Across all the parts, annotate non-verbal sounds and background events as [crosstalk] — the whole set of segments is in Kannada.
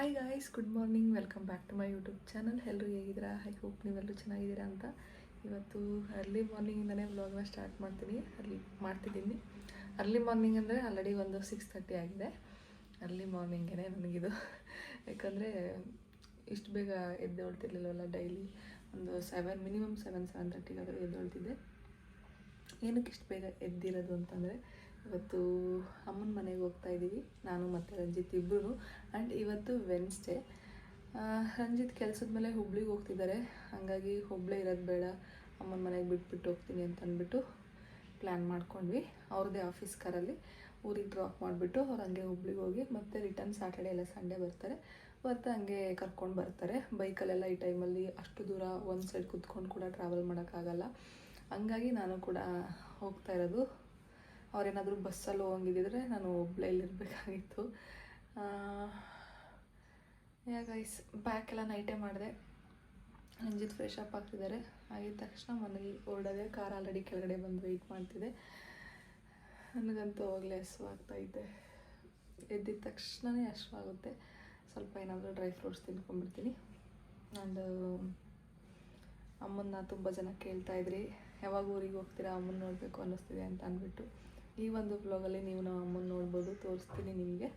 Hi guys good morning welcome back to my YouTube channel ಎಲ್ಲರೂ ಹೇಗಿದ್ದೀರಾ? ಐ ಹೋಪ್ ನೀವೆಲ್ಲರೂ ಚೆನ್ನಾಗಿದ್ದೀರಾ ಅಂತ. ಇವತ್ತು ಅರ್ಲಿ ಮಾರ್ನಿಂಗಿಂದಲೇ ವ್ಲಾಗ್ನ ಸ್ಟಾರ್ಟ್ ಮಾಡ್ತೀನಿ. ಅರ್ಲಿ ಮಾಡ್ತಿದ್ದೀನಿ. ಅರ್ಲಿ ಮಾರ್ನಿಂಗ್ ಅಂದರೆ ಆಲ್ರೆಡಿ ಒಂದು ಸಿಕ್ಸ್ ತರ್ಟಿ ಆಗಿದೆ. ಅರ್ಲಿ ಮಾರ್ನಿಂಗೇ ನನಗಿದು. ಯಾಕಂದರೆ ಇಷ್ಟು ಬೇಗ ಎದ್ದೇಳ್ತಿರ್ಲಿಲ್ಲವಲ್ಲ ಡೈಲಿ ಒಂದು ಸೆವೆನ್ ಮಿನಿಮಮ್ ಸೆವೆನ್ ಸೆವೆನ್ ತರ್ಟಿಗಾದರೂ ಎದ್ದೇಳ್ತಿದ್ದೆ ಏನಕ್ಕೆ ಇಷ್ಟು ಬೇಗ ಎದ್ದಿರೋದು ಅಂತಂದರೆ ಇವತ್ತು ಅಮ್ಮನ ಮನೆಗೆ ಹೋಗ್ತಾ ಇದ್ದೀವಿ. ನಾನು ಮತ್ತು ರಂಜಿತ್ ಇಬ್ಬರು ಆ್ಯಂಡ್ ಇವತ್ತು ವೆನ್ಸ್ಡೇ ರಂಜಿತ್ ಕೆಲಸದ ಮೇಲೆ ಹುಬ್ಳಿಗೆ ಹೋಗ್ತಿದ್ದಾರೆ ಹಾಗಾಗಿ ಹುಬ್ಳಿ ಇರೋದು ಬೇಡ. ಅಮ್ಮನ ಮನೆಗೆ ಬಿಟ್ಬಿಟ್ಟು ಹೋಗ್ತೀನಿ ಅಂತ ಅಂದ್ಬಿಟ್ಟು ಪ್ಲ್ಯಾನ್ ಮಾಡ್ಕೊಂಡ್ವಿ ಅವ್ರದ್ದೇ ಆಫೀಸ್ ಕಾರಲ್ಲಿ ಊರಿಗೆ ಡ್ರಾಪ್ ಮಾಡಿಬಿಟ್ಟು ಅವ್ರು ಹಂಗೆ ಹುಬ್ಳಿಗೆ ಹೋಗಿ ಮತ್ತೆ ರಿಟರ್ನ್ ಸ್ಯಾಟರ್ಡೆ ಎಲ್ಲ ಸಂಡೇ ಬರ್ತಾರೆ. ಮತ್ತು ಹಂಗೆ ಕರ್ಕೊಂಡು ಬರ್ತಾರೆ. ಬೈಕಲ್ಲೆಲ್ಲ ಈ ಟೈಮಲ್ಲಿ ಅಷ್ಟು ದೂರ ಒಂದು ಸೈಡ್ ಕೂತ್ಕೊಂಡು ಕೂಡ ಟ್ರಾವೆಲ್ ಮಾಡೋಕ್ಕಾಗಲ್ಲ ಹಂಗಾಗಿ ನಾನು ಕೂಡ ಹೋಗ್ತಾ ಇರೋದು ಅವ್ರೇನಾದರೂ ಬಸ್ಸಲ್ಲಿ ಹೋಗಿದ್ದಿದ್ರೆ ನಾನು ಒಬ್ಬಳೇ ಇರಬೇಕಾಗಿತ್ತು ಯಾಗೈಸ್ ಬ್ಯಾಕ್ ಎಲ್ಲ ನೈಟೇ ಮಾಡಿದೆ. ರಂಜಿತ್ ಫ್ರೆಶ್ ಅಪ್ ಆಗ್ತಿದ್ದಾರೆ. ಆಗಿದ ತಕ್ಷಣ ಮನೇಲಿ ಓಡದೆ ಕಾರ್ ಆಲ್ರೆಡಿ ಕೆಳಗಡೆ ಬಂದು ವೆಯ್ಟ್ ಮಾಡ್ತಿದೆ. ನನಗಂತೂ ಹೋಗಲೇ ಹಸುವಾಗ್ತೈತೆ. ಎದ್ದಿದ ತಕ್ಷಣವೇ ಹಸುವಾಗುತ್ತೆ. ಸ್ವಲ್ಪ ಏನಾದರೂ ಡ್ರೈ ಫ್ರೂಟ್ಸ್ ತಿನ್ಕೊಂಡ್ಬಿಡ್ತೀನಿ. ಆ್ಯಂಡ್ ಅಮ್ಮನ್ನ ತುಂಬ ಜನ ಕೇಳ್ತಾ ಇದ್ರಿ. ಯಾವಾಗ ಊರಿಗೆ ಹೋಗ್ತೀರಾ, ಅಮ್ಮನ ನೋಡಬೇಕು ಅನ್ನಿಸ್ತಿದೆ ಅಂತ ಅಂದ್ಬಿಟ್ಟು. ಈ ಒಂದು ಬ್ಲಾಗಲ್ಲಿ ನೀವು ನಮ್ಮ ಅಮ್ಮನ ನೋಡ್ಬೋದು, ತೋರಿಸ್ತೀನಿ ನಿಮಗೆ.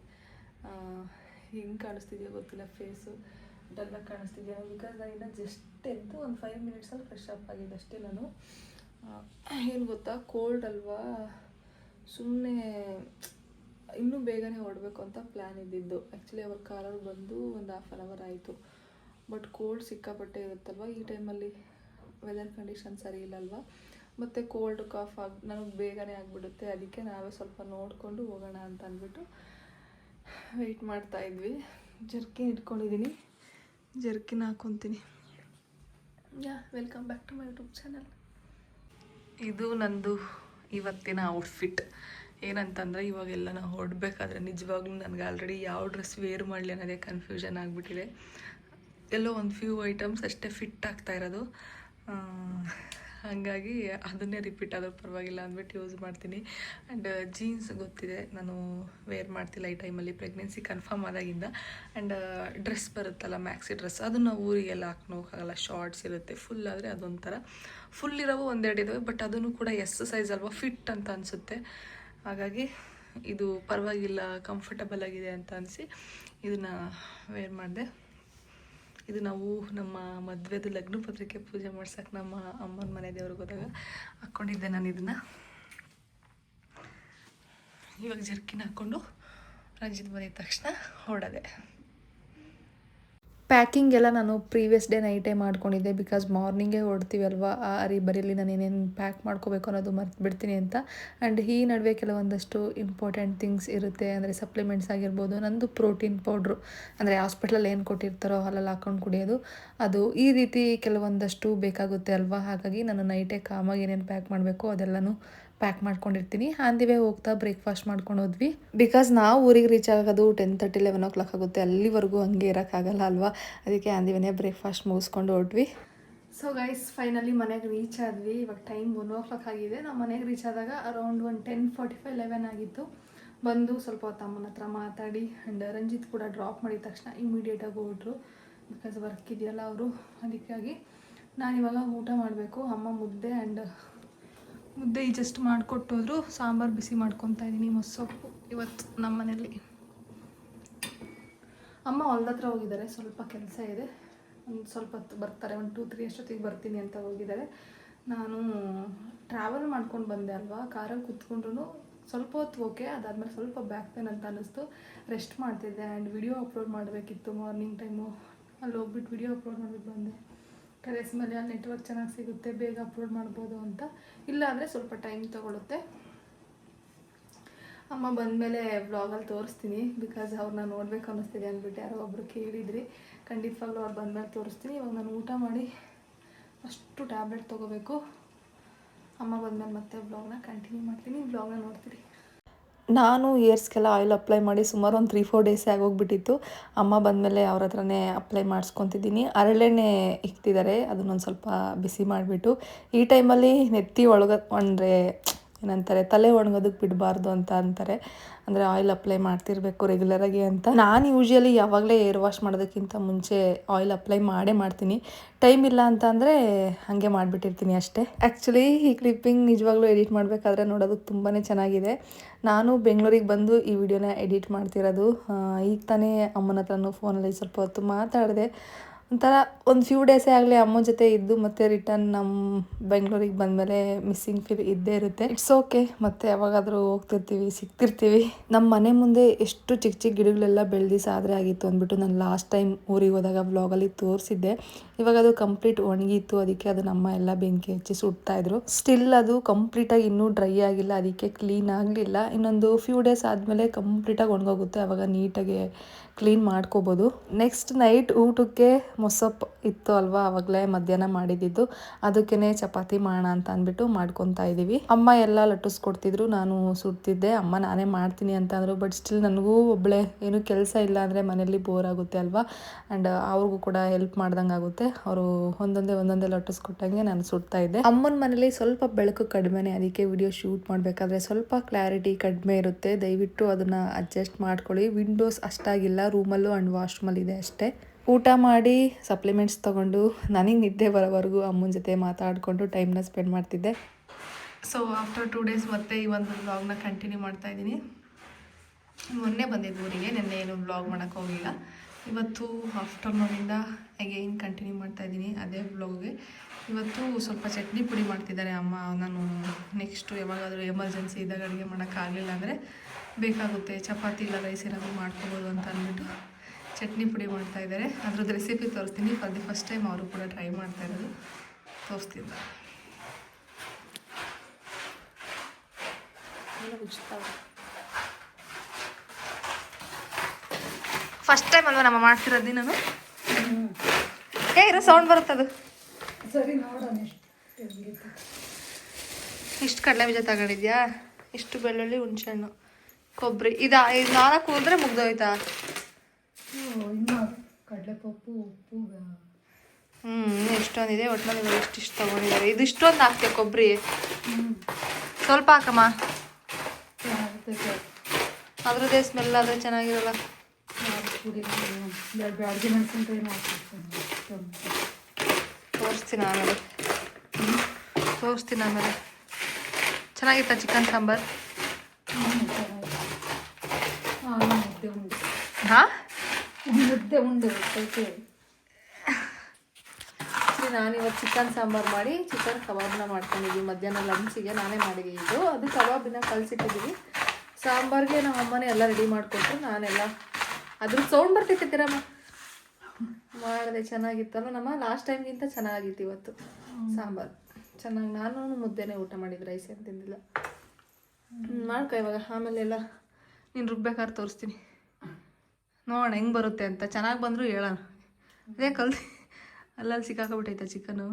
ಹೆಂಗೆ ಕಾಣಿಸ್ತಿದೆಯೋ ಗೊತ್ತಿಲ್ಲ ಫೇಸು ಡಲ್ಲಾಗಿ ಕಾಣಿಸ್ತಿದೆಯಾ. ಬಿಕಾಸ್ ನಾನು ಇನ್ನು ಜಸ್ಟ್ ಎದ್ದು ಒಂದು ಫೈವ್ ಮಿನಿಟ್ಸಲ್ಲಿ ಫ್ರೆಶ್ ಅಪ್ ಆಗಿದೆ ಅಷ್ಟೇ ನಾನು. ಏನು ಗೊತ್ತಾ ಕೋಲ್ಡ್ ಅಲ್ವಾ? ಸುಮ್ಮನೆ ಇನ್ನೂ ಬೇಗನೆ ಹೊರಡಬೇಕು ಅಂತ ಪ್ಲ್ಯಾನ್ ಇದ್ದಿದ್ದು. ಆ್ಯಕ್ಚುಲಿ ಅವ್ರ ಕಾರಲ್ಲಿ ಬಂದು ಒಂದು ಹಾಫ್ ಆನ್ ಅವರ್ ಆಯಿತು. ಬಟ್ ಕೋಲ್ಡ್ ಸಿಕ್ಕಾಪಟ್ಟೆ ಇರುತ್ತಲ್ವ? ಈ ಟೈಮಲ್ಲಿ ವೆದರ್ ಕಂಡೀಷನ್ ಸರಿ ಇಲ್ಲಲ್ವ? ಮತ್ತು ಕೋಲ್ಡ್ ಕಾಫ್ ಆಗಿ, ನನಗೆ ಬೇಗನೆ ಆಗಿಬಿಡುತ್ತೆ. ಅದಕ್ಕೆ ನಾವೇ ಸ್ವಲ್ಪ ನೋಡಿಕೊಂಡು ಹೋಗೋಣ ಅಂತ ಅಂದ್ಬಿಟ್ಟು ವೆಯ್ಟ್ ಮಾಡ್ತಾ ಇದ್ವಿ. ಜರ್ಕಿನ್ ಇಟ್ಕೊಂಡಿದ್ದೀನಿ jerkin ಹಾಕೊತೀನಿ. Yeah welcome back to my YouTube channel ಇದು ನಂದು ಇವತ್ತಿನ ಔಟ್ಫಿಟ್ ಏನಂತಂದರೆ, ಇವಾಗೆಲ್ಲ ನಾವು ಹೊಡಬೇಕಾದ್ರೆ ನಿಜವಾಗ್ಲೂ ನನಗೆ ಆಲ್ರೆಡಿ ಯಾವ ಡ್ರೆಸ್ ವೇರ್ ಮಾಡಲಿ ಅನ್ನೋದೇ ಕನ್ಫ್ಯೂಷನ್ ಆಗಿಬಿಟ್ಟಿದೆ. ಎಲ್ಲೋ ಒಂದು ಫ್ಯೂ ಐಟಮ್ಸ್ ಅಷ್ಟೇ ಫಿಟ್ ಆಗ್ತಾ ಇರೋದು. ಹಾಗಾಗಿ ಅದನ್ನೇ ರಿಪೀಟ್ ಆದರೂ ಪರವಾಗಿಲ್ಲ ಅಂದ್ಬಿಟ್ಟು ಯೂಸ್ ಮಾಡ್ತೀನಿ. ಆ್ಯಂಡ್ ಜೀನ್ಸ್ ಗೊತ್ತಿದೆ, ನಾನು ವೇರ್ ಮಾಡ್ತಿಲ್ಲ ಈ ಟೈಮಲ್ಲಿ ಪ್ರೆಗ್ನೆನ್ಸಿ ಕನ್ಫರ್ಮ್ ಆದಾಗಿಂದ. ಆ್ಯಂಡ್ ಡ್ರೆಸ್ ಬರುತ್ತಲ್ಲ ಮ್ಯಾಕ್ಸಿ ಡ್ರೆಸ್ ಅದನ್ನು ಊರಿಗೆಲ್ಲ ಹಾಕ್ನೋಕ್ಕಾಗಲ್ಲ ಶಾರ್ಟ್ಸ್ ಇರುತ್ತೆ ಫುಲ್ ಆದರೆ ಅದೊಂಥರ. ಫುಲ್ ಇರೋವು ಒಂದೆರಡು ಇದಾವೆ ಬಟ್ ಅದನ್ನು ಕೂಡ ಎಸ್ ಸೈಜ್ ಅಲ್ವಾ ಫಿಟ್ ಅಂತ ಅನಿಸುತ್ತೆ. ಹಾಗಾಗಿ ಇದು ಪರವಾಗಿಲ್ಲ ಕಂಫರ್ಟಬಲ್ ಆಗಿದೆ ಅಂತ ಅನಿಸಿ ಇದನ್ನು ವೇರ್ ಮಾಡಿದೆ. ಇದು ನಾವು ನಮ್ಮ ಮದುವೆದು ಲಗ್ನ ಪತ್ರಿಕೆ ಪೂಜೆ ಮಾಡ್ಸಕ್ಕೆ ನಮ್ಮ ಅಮ್ಮನ ಮನೆ ದೇವ್ರಿಗೆ ಹೋದಾಗ ಹಾಕ್ಕೊಂಡಿದ್ದೆ ನಾನು ಇದನ್ನು. ಇವಾಗ ಜರ್ಕಿನ ಹಾಕ್ಕೊಂಡು ರಂಜಿತ್ ಬಂದಿದ ತಕ್ಷಣ ಹೊರಡದೆ ಪ್ಯಾಕಿಂಗ್ ಎಲ್ಲ ನಾನು ಪ್ರೀವಿಯಸ್ ಡೇ ನೈಟೇ ಮಾಡ್ಕೊಂಡಿದ್ದೆ ಬಿಕಾಸ್ ಮಾರ್ನಿಂಗೇ ಹೊಡ್ತೀವಲ್ವಾ ಆ ಬರೀಲಿ ನಾನು ಏನೇನು ಪ್ಯಾಕ್ ಮಾಡ್ಕೋಬೇಕು ಅನ್ನೋದು ಮರ್ತು ಬಿಡ್ತೀನಿ ಅಂತ. ಆ್ಯಂಡ್ ಈ ನಡುವೆ ಕೆಲವೊಂದಷ್ಟು ಇಂಪಾರ್ಟೆಂಟ್ ಥಿಂಗ್ಸ್ ಇರುತ್ತೆ, ಅಂದರೆ ಸಪ್ಲಿಮೆಂಟ್ಸ್ ಆಗಿರ್ಬೋದು, ನಂದು ಪ್ರೋಟೀನ್ ಪೌಡ್ರು ಅಂದರೆ ಹಾಸ್ಪಿಟ್ಲಲ್ಲಿ ಏನು ಕೊಟ್ಟಿರ್ತಾರೋ ಅಲ್ಲೆಲ್ಲ ಹಾಕೊಂಡು ಕುಡಿಯೋದು. ಅದು ಈ ರೀತಿ ಕೆಲವೊಂದಷ್ಟು ಬೇಕಾಗುತ್ತೆ ಅಲ್ವಾ? ಹಾಗಾಗಿ ನಾನು ನೈಟೇ ಕಾಮಾಗಿ ಏನೇನು ಪ್ಯಾಕ್ ಮಾಡಬೇಕು ಅದೆಲ್ಲನೂ ಪ್ಯಾಕ್ ಮಾಡ್ಕೊಂಡಿರ್ತೀನಿ. ಹಾಂದಿವೆ ಹೋಗ್ತಾ ಬ್ರೇಕ್ಫಾಸ್ಟ್ ಮಾಡ್ಕೊಂಡು ಹೋದ್ವಿ. ಬಿಕಾಸ್ ನಾವು ಊರಿಗೆ ರೀಚ್ ಆಗೋದು ten thirty eleven o'clock ಆಗುತ್ತೆ. ಅಲ್ಲಿವರೆಗೂ ಹಂಗೆ ಇರೋಕ್ಕಾಗಲ್ಲ ಅಲ್ವಾ? ಅದಕ್ಕೆ ಆಂದಿವೇ ಬ್ರೇಕ್ಫಾಸ್ಟ್ ಮುಗಿಸ್ಕೊಂಡು ಹೊರಟ್ವಿ. ಸೊ ಗೈಸ್ ಫೈನಲಿ ಮನೆಗೆ ರೀಚ್ ಆದ್ವಿ. ಇವಾಗ ಟೈಮ್ ಒನ್ ಓ ಕ್ಲಾಕ್ ಆಗಿದೆ. ನಮ್ಮ ಮನೆಗೆ ರೀಚ್ ಆದಾಗ ಅರೌಂಡ್ ಒಂದು ಟೆನ್ ಫಾರ್ಟಿ ಫೈವ್ ಲೆವೆನ್ ಆಗಿತ್ತು. ಬಂದು ಸ್ವಲ್ಪ ತಮ್ಮನ ಹತ್ರ ಮಾತಾಡಿ ಆ್ಯಂಡ್ ರಂಜಿತ್ ಕೂಡ ಡ್ರಾಪ್ ಮಾಡಿದ ತಕ್ಷಣ ಇಮಿಡಿಯೇಟಾಗಿ ಹೊರಟ್ರು. ಬಿಕಾಸ್ ವರ್ಕ್ ಇದೆಯಲ್ಲ ಅವರು. ಅದಕ್ಕಾಗಿ ನಾನಿವಾಗ ಊಟ ಮಾಡಬೇಕು. ಅಮ್ಮ ಮುದ್ದೆ ಆ್ಯಂಡ್ ಮುದ್ದೆ ಈ ಜಸ್ಟ್ ಮಾಡಿಕೊಟ್ಟೋದ್ರು ಸಾಂಬಾರು ಬಿಸಿ ಮಾಡ್ಕೊತಾ ಇದ್ದೀನಿ ಮೊಸೊಪ್ಪು ಇವತ್ತು ನಮ್ಮ ಮನೇಲಿ ಅಮ್ಮ ಹೊಲ್ದ ಹತ್ರ ಹೋಗಿದ್ದಾರೆ. ಸ್ವಲ್ಪ ಕೆಲಸ ಇದೆ. ಒಂದು ಸ್ವಲ್ಪ ಹೊತ್ತು ಬರ್ತಾರೆ. ಒಂದು ಟೂ ತ್ರೀ ಅಷ್ಟೊತ್ತಿಗೆ ಬರ್ತೀನಿ ಅಂತ ಹೋಗಿದ್ದಾರೆ. ನಾನು ಟ್ರಾವೆಲ್ ಮಾಡ್ಕೊಂಡು ಬಂದೆ ಅಲ್ವಾ? ಕಾರಲ್ಲಿ ಕೂತ್ಕೊಂಡ್ರು ಸ್ವಲ್ಪ ಹೊತ್ತು ಓಕೆ ಅದಾದಮೇಲೆ ಸ್ವಲ್ಪ ಬ್ಯಾಕ್ ಪೇನ್ ಅಂತ ಅನ್ನಿಸ್ತು. ರೆಸ್ಟ್ ಮಾಡ್ತಿದ್ದೆ ಆ್ಯಂಡ್ ವಿಡಿಯೋ ಅಪ್ಲೋಡ್ ಮಾಡಬೇಕಿತ್ತು ಮಾರ್ನಿಂಗ್ ಟೈಮು ಅಲ್ಲಿ ಹೋಗ್ಬಿಟ್ಟು ವಿಡಿಯೋ ಅಪ್ಲೋಡ್ ಮಾಡ್ಬಿಟ್ಟು ಬಂದೆ. ಕರೆಸ್ ಮೇಲೆ ಅಲ್ಲಿ ನೆಟ್ವರ್ಕ್ ಚೆನ್ನಾಗಿ ಸಿಗುತ್ತೆ, ಬೇಗ ಅಪ್ಲೋಡ್ ಮಾಡ್ಬೋದು ಅಂತ. ಇಲ್ಲಾಂದರೆ ಸ್ವಲ್ಪ ಟೈಮ್ ತೊಗೊಳುತ್ತೆ. ಅಮ್ಮ ಬಂದಮೇಲೆ ವ್ಲಾಗಲ್ಲಿ ತೋರಿಸ್ತೀನಿ ಬಿಕಾಸ್ ಅವ್ರನ್ನ ನೋಡ್ಬೇಕು ಅನ್ನಿಸ್ತಿದೆ ಅಂದ್ಬಿಟ್ಟು ಯಾರೋ ಒಬ್ಬರು ಕೇಳಿದ್ರಿ. ಖಂಡಿತವಾಗ್ಲೂ ಅವ್ರು ಬಂದಮೇಲೆ ತೋರಿಸ್ತೀನಿ. ಇವಾಗ ನಾನು ಊಟ ಮಾಡಿ ಅಷ್ಟು ಟ್ಯಾಬ್ಲೆಟ್ ತೊಗೋಬೇಕು. ಅಮ್ಮ ಬಂದಮೇಲೆ ಮತ್ತೆ ಬ್ಲಾಗ್ನ ಕಂಟಿನ್ಯೂ ಮಾಡ್ತೀನಿ. ಬ್ಲಾಗ್ನ ನೋಡ್ತೀರಿ. ನಾನು ಇಯರ್ಸ್ಗೆಲ್ಲ ಆಯಿಲ್ ಅಪ್ಲೈ ಮಾಡಿ ಸುಮಾರು ಒಂದು ತ್ರೀ ಫೋರ್ ಡೇಸೇ ಆಗೋಗ್ಬಿಟ್ಟಿತ್ತು. ಅಮ್ಮ ಬಂದಮೇಲೆ ಅವ್ರ ಹತ್ರನೇ ಅಪ್ಲೈ ಮಾಡಿಸ್ಕೊತಿದ್ದೀನಿ. ಅರಳೆಣ್ಣೆ ಇಕ್ತಿದ್ದಾರೆ ಅದನ್ನೊಂದು ಸ್ವಲ್ಪ ಬಿಸಿ ಮಾಡಿಬಿಟ್ಟು. ಈ ಟೈಮಲ್ಲಿ ನೆತ್ತಿ ಒಳಗ, ಅಂದರೆ ಏನಂತಾರೆ, ತಲೆ ಒಣಗೋದಕ್ಕೆ ಬಿಡಬಾರ್ದು ಅಂತ ಅಂತಾರೆ. ಅಂದರೆ ಆಯಿಲ್ ಅಪ್ಲೈ ಮಾಡ್ತಿರ್ಬೇಕು ರೆಗ್ಯುಲರಾಗಿ ಅಂತ. ನಾನು ಯೂಶ್ವಲಿ ಯಾವಾಗಲೇ ಏರ್ ವಾಶ್ ಮಾಡೋದಕ್ಕಿಂತ ಮುಂಚೆ ಆಯಿಲ್ ಅಪ್ಲೈ ಮಾಡೇ ಮಾಡ್ತೀನಿ. ಟೈಮ್ ಇಲ್ಲ ಅಂತ ಅಂದರೆ ಹಾಗೆ ಮಾಡಿಬಿಟ್ಟಿರ್ತೀನಿ ಅಷ್ಟೇ. ಆ್ಯಕ್ಚುಲಿ ಈ ಕ್ಲಿಪ್ಪಿಂಗ್ ನಿಜವಾಗ್ಲೂ ಎಡಿಟ್ ಮಾಡಬೇಕಾದ್ರೆ ನೋಡೋದಕ್ಕೆ ತುಂಬಾ ಚೆನ್ನಾಗಿದೆ. ನಾನು ಬೆಂಗಳೂರಿಗೆ ಬಂದು ಈ ವಿಡಿಯೋನ ಎಡಿಟ್ ಮಾಡ್ತಿರೋದು. ಈಗ ತಾನೇ ಅಮ್ಮನ ಹತ್ರನೂ ಫೋನಲ್ಲಿ ಸ್ವಲ್ಪ ಹೊತ್ತು ಮಾತಾಡಿದೆ. ಒಂಥರ ಒಂದು ಫ್ಯೂ ಡೇಸೇ ಆಗಲಿ ಅಮ್ಮ ಜೊತೆ ಇದ್ದು ಮತ್ತೆ ರಿಟರ್ನ್ ನಮ್ಮ ಬೆಂಗಳೂರಿಗೆ ಬಂದಮೇಲೆ ಮಿಸ್ಸಿಂಗ್ ಫೀಲ್ ಇದ್ದೇ ಇರುತ್ತೆ. ಇಟ್ಸ್ ಓಕೆ ಮತ್ತೆ ಯಾವಾಗಾದರೂ ಹೋಗ್ತಿರ್ತೀವಿ, ಸಿಗ್ತಿರ್ತೀವಿ. ನಮ್ಮ ಮನೆ ಮುಂದೆ ಎಷ್ಟು ಚಿಕ್ಕ ಚಿಕ್ಕ ಗಿಡಗಳೆಲ್ಲ ಬೆಳೆದಿ ಸಾದ್ರೆ ಆಗಿತ್ತು ಅಂದ್ಬಿಟ್ಟು ನಾನು ಲಾಸ್ಟ್ ಟೈಮ್ ಊರಿಗೆ ಹೋದಾಗ ವ್ಲಾಗಲ್ಲಿ ತೋರಿಸಿದ್ದೆ. ಇವಾಗ ಅದು ಕಂಪ್ಲೀಟ್ ಒಣಗಿತ್ತು, ಅದಕ್ಕೆ ಅದು ನಮ್ಮ ಎಲ್ಲ ಬೆಂಕಿ ಹಚ್ಚಿ ಸುಡ್ತಾ ಇದ್ರು. ಸ್ಟಿಲ್ ಅದು ಕಂಪ್ಲೀಟಾಗಿ ಇನ್ನೂ ಡ್ರೈ ಆಗಿಲ್ಲ, ಅದಕ್ಕೆ ಕ್ಲೀನ್ ಆಗಲಿಲ್ಲ. ಇನ್ನೊಂದು ಫ್ಯೂ ಡೇಸ್ ಆದಮೇಲೆ ಕಂಪ್ಲೀಟಾಗಿ ಒಣಗೋಗುತ್ತೆ, ಅವಾಗ ನೀಟಾಗಿ ಕ್ಲೀನ್ ಮಾಡ್ಕೋಬೋದು. ನೆಕ್ಸ್ಟ್ ನೈಟ್ ಊಟಕ್ಕೆ ಮೊಸಪ್ಪು ಇತ್ತು ಅಲ್ವಾ? ಅವಾಗಲೇ ಮಧ್ಯಾಹ್ನ ಮಾಡಿದ್ದು. ಅದಕ್ಕೇ ಚಪಾತಿ ಮಾಡೋಣ ಅಂತ ಅಂದ್ಬಿಟ್ಟು ಮಾಡ್ಕೊತಾ ಇದ್ದೀವಿ. ಅಮ್ಮ ಎಲ್ಲ ಲಟ್ಟಿಸ್ಕೊಡ್ತಿದ್ರು ನಾನು ಸುಡ್ತಿದ್ದೆ. ಅಮ್ಮ ನಾನೇ ಮಾಡ್ತೀನಿ ಅಂತ ಅಂದರು. ಬಟ್ ಸ್ಟಿಲ್ ನನಗೂ ಒಬ್ಬಳೆ ಏನು ಕೆಲಸ ಇಲ್ಲ ಅಂದರೆ ಮನೇಲಿ ಬೋರ್ ಆಗುತ್ತೆ ಅಲ್ವಾ? ಆ್ಯಂಡ್ ಅವ್ರಿಗೂ ಕೂಡ ಹೆಲ್ಪ್ ಮಾಡ್ದಂಗೆ ಆಗುತ್ತೆ. ಅವರು ಒಂದೊಂದೇ ಒಂದೊಂದೇ ಲಟ್ಟಿಸ್ಕೊಟ್ಟಂಗೆ ನಾನು ಸುಡ್ತಾ ಇದ್ದೆ. ಅಮ್ಮನ ಮನೇಲಿ ಸ್ವಲ್ಪ ಬೆಳಕು ಕಡಿಮೆನೆ. ಅದಕ್ಕೆ ವಿಡಿಯೋ ಶೂಟ್ ಮಾಡಬೇಕಾದ್ರೆ ಸ್ವಲ್ಪ ಕ್ಲಾರಿಟಿ ಕಡಿಮೆ ಇರುತ್ತೆ. ದಯವಿಟ್ಟು ಅದನ್ನು ಅಡ್ಜಸ್ಟ್ ಮಾಡ್ಕೊಳ್ಳಿ. ವಿಂಡೋಸ್ ಅಷ್ಟಾಗಿಲ್ಲ. ರೂಮಲ್ಲೂ ಆ್ಯಂಡ್ ವಾಶ್ರೂಮಲ್ಲಿದೆ ಅಷ್ಟೇ. ಊಟ ಮಾಡಿ ಸಪ್ಲಿಮೆಂಟ್ಸ್ ತೊಗೊಂಡು ನನಗೆ ನಿದ್ದೆ ಬರೋವರೆಗೂ ಅಮ್ಮನ ಜೊತೆ ಮಾತಾಡಿಕೊಂಡು ಟೈಮ್ನ ಸ್ಪೆಂಡ್ ಮಾಡ್ತಿದ್ದೆ. ಸೊ ಆಫ್ಟರ್ ಟೂ ಡೇಸ್ ಮತ್ತೆ ಈ ಒಂದು ವ್ಲಾಗ್ನ ಕಂಟಿನ್ಯೂ ಮಾಡ್ತಾ ಇದ್ದೀನಿ. ಮೊನ್ನೆ ಬಂದಿದ್ದು ಊರಿಗೆ, ನಿನ್ನೆ ಏನು ವ್ಲಾಗ್ ಮಾಡೋಕ್ಕೆ ಹೋಗಿಲ್ಲ ಇವತ್ತು ಆಫ್ಟರ್ನೂನಿಂದ ಅಗೇನ್ ಕಂಟಿನ್ಯೂ ಮಾಡ್ತಾ ಇದ್ದೀನಿ ಅದೇ ವ್ಲಾಗ್ಗೆ ಇವತ್ತು ಸ್ವಲ್ಪ ಚಟ್ನಿ ಪುಡಿ ಮಾಡ್ತಿದ್ದಾರೆ ಅಮ್ಮ. ನಾನು ನೆಕ್ಸ್ಟು ಯಾವಾಗಾದರೂ ಎಮರ್ಜೆನ್ಸಿ ಇದ್ದಾಗ ಅಡುಗೆ ಮಾಡೋಕ್ಕಾಗಲಿಲ್ಲ ಅಂದರೆ ಬೇಕಾಗುತ್ತೆ. ಚಪಾತಿ ಇಲ್ಲ ರೈಸ್ ಏನಾದರೂ ಮಾಡ್ಕೋಬೋದು ಅಂತ ಅಂದ್ಬಿಟ್ಟು ಚಟ್ನಿ ಪುಡಿ ಮಾಡ್ತಾ ಇದ್ದಾರೆ. ಅದ್ರದ್ದು ರೆಸಿಪಿ ತೋರಿಸ್ತೀನಿ. ಫಾರ್ ದಿ ಫಸ್ಟ್ ಟೈಮ್ ಅವರು ಕೂಡ ಟ್ರೈ ಮಾಡ್ತಾ ಇರೋದು. ತೋರಿಸ್ತಿದ್ದ ಫಸ್ಟ್ ಟೈಮ್ ಅಲ್ವಾ ನಮ್ಮ ಮಾಡ್ತಿರೋದು ನಾನು? ಏ ಇರೋ ಸೌಂಡ್ ಬರುತ್ತದು? ಸರಿ ನೋಡೋಣ ಇಷ್ಟು ಕಡಲೆ ಬೀಜ ತಗೊಂಡಿದ್ಯಾ? ಇಷ್ಟು ಬೆಳ್ಳುಳ್ಳಿ ಹುಣ್ಸೆಹಣ್ಣು. ಕೊಬ್ಬರಿ. ಇದು ಇದು ನಾಲ್ಕು ಹೋದ್ರೆ ಮುಗ್ದೋಯ್ತಾ? ಇನ್ನು ಕಡಲೆಪಪ್ಪು ಉಪ್ಪು ಹ್ಮ್ ಹ್ಞೂ ಇನ್ನೂ ಇಷ್ಟೊಂದಿದೆ ಒಟ್ಟಿನಲ್ಲಿ ಇವಾಗ ಇಷ್ಟಿಷ್ಟು ತೊಗೊಂಡಿದ್ದಾರೆ. ಇದು ಇಷ್ಟೊಂದು ಹಾಕ್ತೀಯ ಕೊಬ್ಬರಿ. ಸ್ವಲ್ಪ ಹಾಕಮ್ಮ. ಅದ್ರದ್ದೇ ಸ್ಮೆಲ್ ಆದರೆ ಚೆನ್ನಾಗಿರಲ್ಲ. ಬ್ಯಾಡ್ಗೆ ತೋರಿಸ್ತೀನಿ ಆಮೇಲೆ. ತೋರಿಸ್ತೀನಿ ಆಮೇಲೆ. ಚೆನ್ನಾಗಿತ್ತಾ ಚಿಕನ್ ಸಾಂಬಾರು? ಮುದ್ದೆ ಉಂಡು ಹಾಂ? ಮುದ್ದೆ ಉಂಡು ಓಕೆ ನಾನು ಇವತ್ತು ಚಿಕನ್ ಸಾಂಬಾರು ಮಾಡಿ ಚಿಕನ್ ಕಬಾಬ್ನ ಮಾಡ್ಕೊಂಡಿದ್ದೀವಿ ಮಧ್ಯಾಹ್ನ ಲಂಚಿಗೆ ನಾನೇ ಮಾಡಿದ್ದೀನಿ ಇದು. ಅದು ಕಬಾಬಿನ ಕಲಸಿಟ್ಟಿದ್ದೀವಿ ಸಾಂಬಾರಿಗೆ ನಮ್ಮ ಅಮ್ಮನೇ ಎಲ್ಲ ರೆಡಿ ಮಾಡಿಕೊಟ್ಟು ನಾನೆಲ್ಲ ಅದ್ರ ಸೌಂಡ್ ಬರ್ತಿತ್ತಿರಮ್ಮ ಮಾಡಿದೆ ಚೆನ್ನಾಗಿತ್ತಲ್ಲ ನಮ್ಮ? ಲಾಸ್ಟ್ ಟೈಮ್ಗಿಂತ ಚೆನ್ನಾಗಿತ್ತು ಇವತ್ತು ಸಾಂಬಾರು. ಚೆನ್ನಾಗಿ ನಾನು ಮುದ್ದೆನೇ ಊಟ ಮಾಡಿದ್ದು ರೈಸ್ ಏನು ತಿಂದಿಲ್ಲ. ಮಾಡ್ಕೊ ಇವಾಗ. ಆಮೇಲೆ ಎಲ್ಲ ನೀನು ರುಬ್ಬೇಕಾದ್ರೆ ತೋರಿಸ್ತೀನಿ. ನೋಡೋಣ ಹೆಂಗೆ ಬರುತ್ತೆ ಅಂತ. ಚೆನ್ನಾಗಿ ಬಂದರೂ ಹೇಳೋಣ. ಅದೇ ಕಲ್ತು ಅಲ್ಲಲ್ಲಿ ಸಿಕ್ಕಾಕೊಬಿಟ್ಟೈತೆ ಚಿಕನು